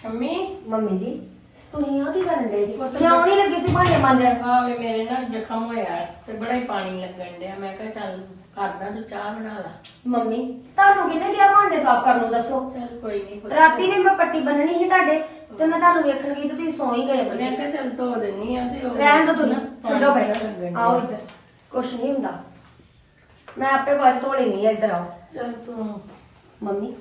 Shami mummy ਜੀ ਤੁਸੀਂ ਆ ਕੀ ਕਰਨ ਦੇ ਜੀ? ਪੁੱਤ ਕਿਉਂ ਨਹੀਂ ਲੱਗੇ ਸੀ ਭਾਂਡੇ ਮਾਂਜਣ? ਆਵੇ ਮੇਰੇ ਨਾਲ ਜ਼ਖਮ ਹੋਇਆ ਹੈ ਤੇ ਬੜਾ ਹੀ ਪਾਣੀ ਲੱਗਣ ਡਿਆ। ਮੈਂ ਕਿਹਾ ਚੱਲ ਕਰਦਾ ਤੂੰ ਚਾਹ ਬਣਾ ਲਾ। ਮੰਮੀ ਤੁਹਾਨੂੰ ਕਿਹਨੇ ਕਿਹਾ ਭਾਂਡੇ ਸਾਫ਼ ਕਰਨ ਨੂੰ ਦੱਸੋ? ਚੱਲ ਕੋਈ ਨਹੀਂ। ਰਾਤੀ ਵੀ ਮੈਂ ਪੱਟੀ ਬੰਨਣੀ ਸੀ ਤੁਹਾਡੇ ਤੇ ਮੈਂ ਤੁਹਾਨੂੰ ਵੇਖਣ ਗਈ ਤੇ ਤੁਸੀਂ ਸੌਂ ਹੀ ਗਏ ਮੈਂ ਕਿਹਾ ਚੱਲ ਧੋ ਦਿੰਨੀ ਆ ਤੇ ਉਹ ਰਹਿਣ ਦੋ ਤੁਸੀਂ ਛੱਡੋ ਬੈਠ। ਆਓ। ਇੱਧਰ। ਕੁਛ ਨਹੀਂ ਹੁੰਦਾ। ਮੈਂ ਆਪੇ ਬਾਅਦ ਧੋ ਲੈਣੀ ਆ ਇੱਧਰ ਆਓ। ਚੱਲ ਤੂੰ ਮੰਮੀ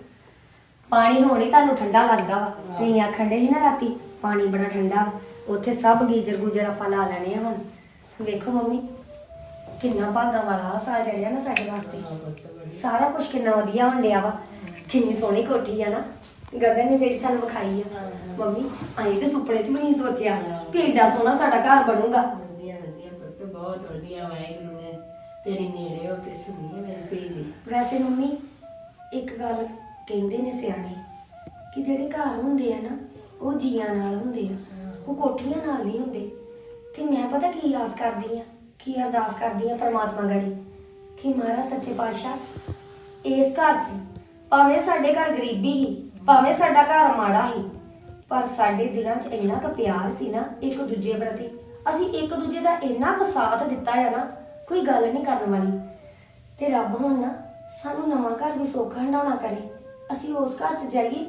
ਪਾਣੀ ਹੋਣੀ ਤੁਹਾਨੂੰ ਠੰਡਾ ਲੱਗਦਾ ਵਾ। ਤੁਸੀਂ ਆਖਣ ਦੇ ਸੀ ਨਾ ਰਾਤੀ ਪਾਣੀ ਬੜਾ ਠੰਡਾ ਵਾ। ਉੱਥੇ ਸਭ ਗੀਜਰ ਗੁਜਰ ਆਪਾਂ ਲਾ ਲੈਣੇ ਆ ਹੁਣ। ਵੇਖੋ ਮੰਮੀ ਕਿੰਨਾ ਭਾਗਾ ਵਾਲਾ ਸਾਲ ਚੜਿਆ ਨਾ ਸਾਡੇ ਵਾਸਤੇ। ਸਾਰਾ ਕੁਝ ਕਿੰਨਾ ਵਧੀਆ ਹੁੰਦਿਆ ਵਾ। ਕਿੰਨੀ ਸੋਹਣੀ ਕੋਠੀ ਆ ਨਾ। ਗਗਨ ਨੇ ਜਿਹੜੀ ਸਾਨੂੰ ਵਿਖਾਈ ਆ। ਮੰਮੀ ਅਸੀਂ ਤੇ ਸੁਪਨੇ 'ਚ ਵੀ ਨਹੀਂ ਸੋਚਿਆ। ਕਿ ਏਡਾ ਸੋਹਣਾ ਸਾਡਾ ਘਰ ਬਣੂਗਾ। ਵਧੀਆ ਵਧੀਆ ਪੁੱਤ ਬਹੁਤ ਵਧੀਆ ਵਾਹਿਗੁਰੂ ਨੇ। ਤੇਰੀ ਨੇੜੇ ਹੋ ਕੇ ਸੁਣੀ ਹੈ ਮੇਰੀ ਧੀ ਦੀ। ਵੈਸੇ ਮੰਮੀ ਇੱਕ ਗੱਲ ਕਹਿੰਦੇ ਨੇ ਸਿਆਣੇ ਕਿ ਜਿਹੜੇ ਘਰ ਹੁੰਦੇ ਆ ਨਾ, ਉਹ ਜੀਆਂ ਨਾਲ ਹੁੰਦੇ ਆ। ਉਹ ਕੋਠੀਆਂ ਨਾਲ ਨਹੀਂ ਹੁੰਦੇ। ਤੇ ਮੈਂ ਪਤਾ ਕੀ ਆਸ ਕਰਦੀ ਆ, ਕੀ ਅਰਦਾਸ ਕਰਦੀ ਆ ਪਰਮਾਤਮਾ ਗੜੀ ਕਿ ਮਹਾਰਾਜ ਸੱਚੇ ਪਾਤਸ਼ਾਹ, ਇਸ ਘਰ 'ਚ ਭਾਵੇਂ ਸਾਡੇ ਘਰ ਗਰੀਬੀ ਸੀ, ਭਾਵੇਂ ਸਾਡਾ ਘਰ ਮਾੜਾ ਸੀ, ਪਰ ਸਾਡੇ ਦਿਲਾਂ 'ਚ ਇੰਨਾ ਕੁ ਪਿਆਰ ਸੀ ਨਾ ਇੱਕ ਦੂਜੇ ਪ੍ਰਤੀ। ਅਸੀਂ ਇੱਕ ਦੂਜੇ ਦਾ ਇੰਨਾ ਕੁ ਸਾਥ ਦਿੱਤਾ ਹੈ ਨਾ, ਕੋਈ ਗੱਲ ਨਹੀਂ ਕਰਨ ਵਾਲੀ। ਤੇ ਰੱਬ ਹੁਣ ਨਾ ਸਾਨੂੰ ਨਵਾਂ ਘਰ ਵੀ ਸੌਖਾ ਹੰਡਾਉਣਾ ਕਰੇ। ਅਸੀਂ ਉਸ ਘਰ 'ਚ ਜਾਈਏ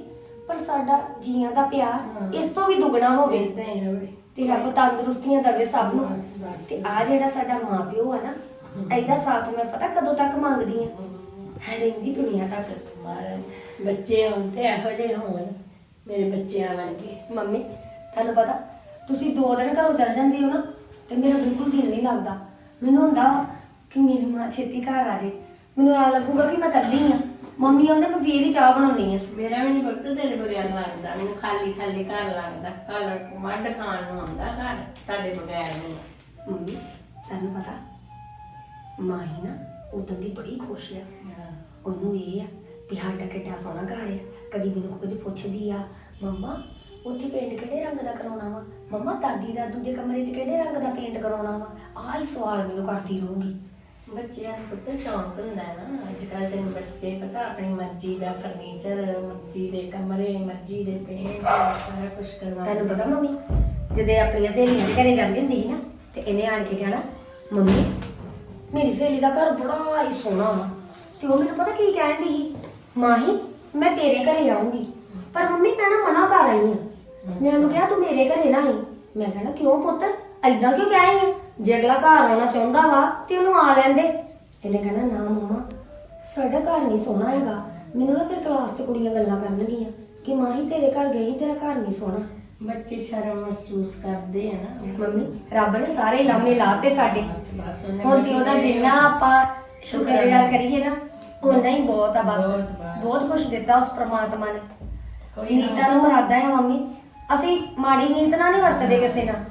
ਪਰ ਸਾਡਾ ਜੀਆਂ ਦਾ ਪਿਆਰ। ਇਸ ਤੋਂ ਵੀ ਦੁੱਗਣਾ ਹੋਵੇ। ਹੀ ਰਵੇ ਤੇ ਰੱਬ ਤੰਦਰੁਸਤੀਆਂ ਦੇਵੇ ਸਭ ਨੂੰ। ਬਸ, ਬਸ। ਤੇ ਆ ਜਿਹੜਾ ਸਾਡਾ ਮਾਪਿਓ ਆ ਨਾ ਇਹਦਾ ਸਾਥ ਮੈਂ ਪਤਾ ਕਦੋਂ ਤੱਕ ਮੰਗਦੀ ਆ ਹੈ। ਰਹਿੰਦੀ ਦੁਨੀਆ ਤੱਕ। ਮਹਾਰਾਜ ਬੱਚੇ ਹੋਣ ਤੇ ਇਹੋ ਜਿਹੇ ਹੋਣ ਮੇਰੇ ਬੱਚਿਆਂ ਵਰਗੇ। ਮੰਮੀ ਤੁਹਾਨੂੰ ਪਤਾ ਤੁਸੀਂ ਦੋ ਦਿਨ ਘਰੋਂ ਚੱਲ ਜਾਂਦੇ ਹੋ ਨਾ ਤੇ ਮੇਰਾ ਬਿਲਕੁਲ ਦਿਲ ਨਹੀਂ ਲੱਗਦਾ। ਮੈਨੂੰ ਹੁੰਦਾ ਕਿ ਮੇਰੀ ਮਾਂ ਛੇਤੀ ਘਰ ਆ ਜੇ। ਮੈਨੂੰ ਐਂ ਲੱਗੂਗਾ ਕਿ ਮੈਂ ਇਕੱਲੀ ਆ ਮੰਮੀ ਆਉਂਦੇ ਮੈਂ ਫੇਰ ਹੀ ਚਾਹ ਬਣਾਉਣੀ ਆ। ਮੇਰਾ ਵੀ ਨਹੀਂ ਵਕਤ ਤੇਰੇ ਬਗੈਰ ਲੱਗਦਾ। ਮੈਨੂੰ ਖਾਲੀ ਖਾਲੀ ਘਰ ਲੱਗਦਾ। ਕੱਲ ਵੱਢ ਖਾਣ ਨੂੰ ਹੁੰਦਾ ਘਰ ਤੁਹਾਡੇ ਬਗੈਰ ਨਹੀਂ ਮੰਮੀ ਤੁਹਾਨੂੰ ਪਤਾ ਮਾਂ ਹੀ ਨਾ ਉਦੋਂ ਦੀ ਬੜੀ ਖੁਸ਼ ਆ। ਉਹਨੂੰ ਇਹ ਆ ਵੀ ਸਾਡਾ ਕਿੱਡਾ ਸੋਹਣਾ ਘਰ ਆ। ਕਦੀ ਮੈਨੂੰ ਕੁਝ ਪੁੱਛਦੀ ਆ ਮੰਮਾ ਉੱਥੇ ਪੇਂਟ ਕਿਹੜੇ ਰੰਗ ਦਾ ਕਰਾਉਣਾ ਵਾ? ਮੰਮਾ ਦਾਦੀ ਦੇ ਕਮਰੇ 'ਚ ਕਿਹੜੇ ਰੰਗ ਦਾ ਪੇਂਟ ਕਰਾਉਣਾ ਵਾ? ਆਹ ਹੀ ਸਵਾਲ ਮੈਨੂੰ ਕਰਦੀ ਰਹੂੰਗੀ। ਬੱਚਿਆਂ ਨੂੰ ਪੁੱਤ ਸ਼ੌਂਕ ਹੁੰਦਾ ਹੈ ਨਾ ਅੱਜ ਕੱਲ੍ਹ ਦੇ ਬੱਚੇ ਪਤਾ ਆਪਣੀ ਮਰਜ਼ੀ ਦਾ ਫਰਨੀਚਰ ਮਰਜ਼ੀ ਦੇ ਕਮਰੇ ਮਰਜ਼ੀ ਦੇ ਪੇਂਟ ਸਾਰਾ ਕੁਝ ਕਰਵਾ ਤੁਹਾਨੂੰ ਪਤਾ ਮੰਮੀ ਜਦੋਂ ਆਪਣੀਆਂ ਸਹੇਲੀਆਂ ਦੇ ਘਰੇ ਜਾਂਦੀ ਹੁੰਦੀ ਸੀ ਨਾ ਤੇ ਇਹਨੇ ਆਣ ਕੇ ਕਹਿਣਾ ਮੰਮੀ ਮੇਰੀ ਸਹੇਲੀ ਦਾ ਘਰ ਬੜਾ ਹੀ ਸੋਹਣਾ ਵਾ। ਤੇ ਉਹ ਮੈਨੂੰ ਪਤਾ ਕੀ ਕਹਿਣ ਦੀ ਸੀ? ਮਾਹੀ ਮੈਂ ਤੇਰੇ ਘਰੇ ਆਉਂਗੀ ਪਰ ਮੰਮੀ ਮੈਂ ਨਾ ਮਨਾ ਕਰ ਰਹੀ ਹਾਂ ਮੈਂ ਉਹਨੂੰ ਕਿਹਾ ਤੂੰ ਮੇਰੇ ਘਰੇ ਨਾ ਆਈ। ਮੈਂ ਕਹਿਣਾ ਕਿਉਂ ਪੁੱਤ? ਐਦਾਂ ਕਿਉਂ ਕਹਿ ਰਹੀ ਹੈ ਜੇ ਅਗਲਾ ਘਰ ਆਉਣਾ ਚਾਹੁੰਦਾ ਵਾ ਤੇ ਉਹਨੂੰ ਆ ਲੈਂਦੇ। ਇਹਨੇ ਕਹਿਣਾ ਨਾ ਮੰਮਾ ਸਾਡਾ ਘਰ ਨਹੀਂ ਸੋਹਣਾ ਹੈਗਾ। ਮੈਨੂੰ ਨਾ ਫਿਰ ਕਲਾਸ 'ਚ ਕੁੜੀਆਂ ਗੱਲਾਂ ਕਰਨਗੀਆਂ ਕਿ ਮਾਹੀ ਤੇਰੇ ਘਰ ਗਈ ਤੇਰਾ ਘਰ ਨਹੀਂ ਸੋਹਣਾ। ਬੱਚੇ ਸ਼ਰਮ ਮਹਿਸੂਸ ਕਰਦੇ ਆ ਨਾ। ਮੰਮੀ ਰੱਬ ਨੇ ਸਾਰੇ ਲਾਮੇ ਲਾਤੇ ਸਾਡੇ। ਬਸ ਬਸ ਉਹਨੇ ਹੁਣ ਤੇ ਉਹਦਾ ਜਿੰਨਾ ਆਪਾਂ ਸ਼ੁਕਰਗੁਜ਼ਾਰ ਕਰੀਏ ਨਾ ਓਨਾ ਹੀ ਬਹੁਤ ਆ ਬਸ। ਬਹੁਤ, ਬਹੁਤ। ਬਹੁਤ ਕੁਝ ਦਿੱਤਾ ਉਸ ਪ੍ਰਮਾਤਮਾ ਨੇ। ਕੋਈ ਨੀਤਾਂ ਨੂੰ ਮੁਰਾਦਾ ਹੈ ਮੰਮੀ। ਅਸੀਂ ਮਾੜੀ ਨੀਤ ਨਾਲ ਨਹੀਂ ਵਰਤਦੇ ਕਿਸੇ ਨਾਲ।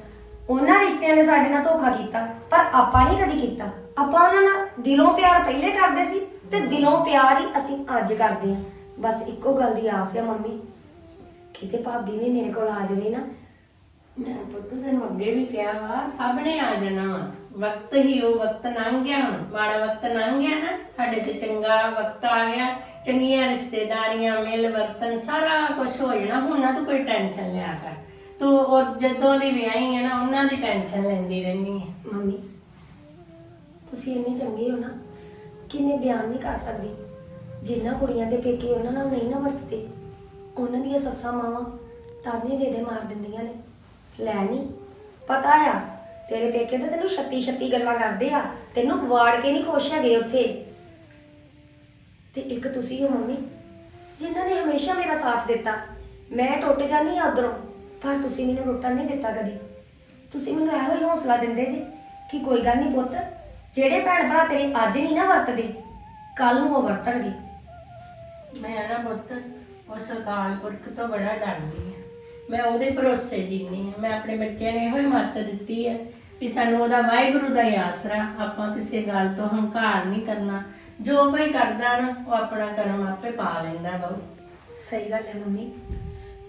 ਉਹਨਾਂ ਰਿਸ਼ਤਿਆਂ ਨੇ ਸਾਡੇ ਨਾਲ ਧੋਖਾ ਕੀਤਾ, ਪਰ ਆਪਾਂ ਨਹੀਂ ਕਦੀ ਕੀਤਾ। ਆਪਾਂ ਉਹਨਾਂ ਨਾਲ ਦਿਲੋਂ ਪਿਆਰ ਪਹਿਲੇ ਕਰਦੇ ਸੀ ਤੇ ਦਿਲੋਂ ਪਿਆਰ ਹੀ ਅਸੀਂ ਅੱਜ ਕਰਦੇ ਹਾਂ। ਬਸ ਇੱਕੋ ਗੱਲ ਦੀ ਆਸ ਹੈ ਮੰਮੀ। ਕਿਤੇ ਭਾਬੀ ਵੀ ਮੇਰੇ ਕੋਲ ਆ ਜਾਵੇ ਨਾ। ਮੈਂ ਪੁੱਤ ਤੈਨੂੰ ਅੱਗੇ ਵੀ ਕਿਹਾ ਵਾ ਸਭ ਨੇ ਆ ਜਾਣਾ ਵਾ। ਵਕਤ ਹੀ ਉਹ ਵਕਤ ਲੰਘ ਗਿਆ ਹੁਣ। ਮਾੜਾ ਵਕਤ ਲੰਘ ਗਿਆ ਨਾ, ਸਾਡੇ ਤੇ ਚੰਗਾ ਵਕਤ ਆ ਗਿਆ। ਚੰਗੀਆਂ ਰਿਸ਼ਤੇਦਾਰੀਆਂ, ਮਿਲ ਵਰਤਨ, ਸਾਰਾ ਕੁਝ ਹੋ ਜਾਣਾ। ਹੁਣ ਨਾ ਤੂੰ ਕੋਈ ਟੈਨਸ਼ਨ ਲਿਆ ਕਰ। ਤੂੰ ਉਹ ਜਦੋਂ ਦੀ ਵਿਆਹੀ ਹੈ ਨਾ, ਉਹਨਾਂ ਦੀ ਟੈਨਸ਼ਨ ਲੈਂਦੀ ਰਹਿੰਦੀ ਹੈ ਮੰਮੀ, ਤੁਸੀਂ ਇੰਨੇ ਚੰਗੇ ਹੋ ਨਾ, ਕਿ ਮੈਂ ਬਿਆਨ ਨਹੀਂ ਕਰ ਸਕਦੀ। ਜਿੰਨਾ ਕੁੜੀਆਂ ਦੇ ਪੇਕੇ ਉਹਨਾਂ ਨਾਲ ਨਹੀਂ ਨਾ ਵਰਤਦੇ। ਉਹਨਾਂ ਦੀਆਂ ਸੱਸਾਂ ਮਾਵਾਂ ਤਾਨੇ ਦੇ ਦੇ ਮਾਰ ਦਿੰਦੀਆਂ ਨੇ। ਲੈ ਨਹੀਂ ਪਤਾ ਆ, ਤੇਰੇ ਪੇਕੇ ਤਾਂ ਤੈਨੂੰ ਛੱਤੀ ਛੱਤੀ ਗੱਲਾਂ ਕਰਦੇ ਆ। ਤੈਨੂੰ ਵਾੜ ਕੇ ਨਹੀਂ ਖੁਸ਼ ਹੈਗੇ ਉੱਥੇ। ਤੇ ਇੱਕ ਤੁਸੀਂ ਹੋ ਮੰਮੀ, ਜਿਨ੍ਹਾਂ ਨੇ ਹਮੇਸ਼ਾ ਮੇਰਾ ਸਾਥ ਦਿੱਤਾ। ਮੈਂ ਟੁੱਟ ਜਾਂਦੀ ਆ ਉਧਰੋਂ। ਪਰ ਤੁਸੀਂ ਮੈਨੂੰ ਟੁੱਟਣ ਨਹੀਂ ਦਿੱਤਾ ਕਦੀ। ਤੁਸੀਂ ਮੈਨੂੰ ਇਹੋ ਹੀ ਹੌਸਲਾ ਦਿੰਦੇ ਜੀ ਕਿ ਕੋਈ ਗੱਲ ਨਹੀਂ ਪੁੱਤ ਜਿਹੜੇ ਭੈਣ ਭਰਾ ਤੇਰੇ ਅੱਜ ਨਹੀਂ ਨਾ ਵਰਤਦੇ ਕੱਲ ਨੂੰ ਉਹ ਵਰਤਣਗੇ। ਮੈਂ ਨਾ ਪੁੱਤ ਉਸ ਅਕਾਲ ਪੁਰਖ ਤੋਂ ਬੜਾ ਡਰਦੀ ਹਾਂ। ਮੈਂ ਉਹਦੇ ਭਰੋਸੇ ਜੀਨੀ ਹਾਂ। ਮੈਂ ਆਪਣੇ ਬੱਚਿਆਂ ਨੂੰ ਇਹੋ ਹੀ ਮੱਤ ਦਿੱਤੀ ਹੈ ਵੀ ਸਾਨੂੰ ਉਹਦਾ ਵਾਹਿਗੁਰੂ ਦਾ ਹੀ ਆਸਰਾ ਆਪਾਂ ਕਿਸੇ ਗੱਲ ਤੋਂ ਹੰਕਾਰ ਨਹੀਂ ਕਰਨਾ। ਜੋ ਕੋਈ ਕਰਦਾ ਨਾ ਉਹ ਆਪਣਾ ਕਰਮ ਆਪੇ ਪਾ ਲੈਂਦਾ ਬਹੁ। ਸਹੀ ਗੱਲ ਹੈ ਮੰਮੀ।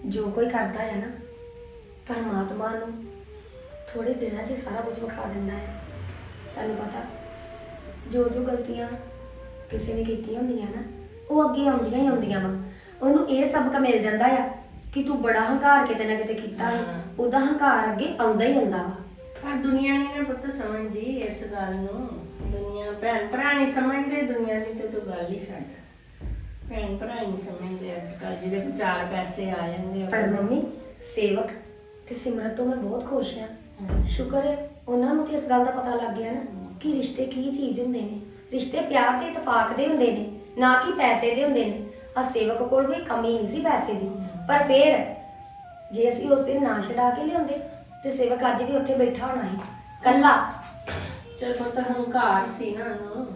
ਜੋ ਕੋਈ ਕਰਦਾ ਹੈ ਨਾ ਪਰਮਾਤਮਾ ਨੂੰ ਥੋੜੇ ਦਿਨਾਂ 'ਚ ਹੀ ਸਾਰਾ ਕੁਝ ਵਿਖਾ ਦਿੰਦਾ ਹੈ। ਤੁਹਾਨੂੰ ਪਤਾ ਜੋ ਜੋ ਗਲਤੀਆਂ ਕਿਸੇ ਨੇ ਕੀਤੀਆਂ ਹੁੰਦੀਆਂ ਨਾ ਉਹ ਅੱਗੇ ਆਉਂਦੀਆਂ ਹੀ ਆਉਂਦੀਆਂ ਵਾ। ਉਹਨੂੰ ਇਹ ਸਬਕ ਮਿਲ ਜਾਂਦਾ ਆ ਕਿ ਤੂੰ ਬੜਾ ਹੰਕਾਰ ਕਿਤੇ ਨਾ ਕਿਤੇ ਕੀਤਾ ਹੈ। ਹਾਂ। ਉਹਦਾ ਹੰਕਾਰ ਅੱਗੇ ਆਉਂਦਾ ਹੀ ਆਉਂਦਾ ਵਾ। ਪਰ ਦੁਨੀਆ ਨਹੀਂ ਨਾ ਪੁੱਤ ਸਮਝਦੀ ਇਸ ਗੱਲ ਨੂੰ। ਦੁਨੀਆ ਭੈਣ ਭਰਾ ਨਹੀਂ ਸਮਝਦੇ ਦੁਨੀਆ ਦੀ ਤੇ ਤੂੰ ਗੱਲ ਹੀ ਛੱਡ। ਭੈਣ ਭਰਾ ਨਹੀਂ ਸਮਝਦੇ ਅੱਜ ਕੱਲ ਜਿਹਦੇ ਕੋਲ ਚਾਰ ਪੈਸੇ ਆ ਜਾਂਦੇ ਆ। ਪਰ ਮੰਮੀ ਸੇਵਕ ਤੇ ਸਿਮਰਤ ਤੋਂ ਮੈਂ ਬਹੁਤ ਖੁਸ਼ ਹਾਂ। ਸ਼ੁਕਰ ਹੈ, ਉਹਨਾਂ ਨੂੰ ਤੇ ਇਸ ਗੱਲ ਦਾ ਪਤਾ ਲੱਗ ਗਿਆ ਨਾ ਕਿ ਰਿਸ਼ਤੇ ਕੀ ਚੀਜ਼ ਹੁੰਦੇ ਨੇ। ਰਿਸ਼ਤੇ ਪਿਆਰ ਤੇ ਇਤਫਾਕ ਦੇ ਹੁੰਦੇ ਨੇ, ਨਾ ਕਿ ਪੈਸੇ ਦੇ ਹੁੰਦੇ ਨੇ। ਆ ਸੇਵਕ ਕੋਲ ਕੋਈ ਕਮੀ ਨਹੀਂ ਸੀ ਪੈਸੇ ਦੀ। ਪਰ ਫੇਰ ਜੇ ਅਸੀਂ ਉਸ ਦਿਨ ਨਾ ਛਡਾ ਕੇ ਲਿਆਉਂਦੇ, ਤੇ ਸੇਵਕ ਅੱਜ ਵੀ ਉੱਥੇ ਬੈਠਾ ਹੋਣਾ ਸੀ ਕੱਲਾ ਚਲ ਪੁੱਤ, ਹੰਕਾਰ ਸੀ ਨਾ ਉਹਨੂੰ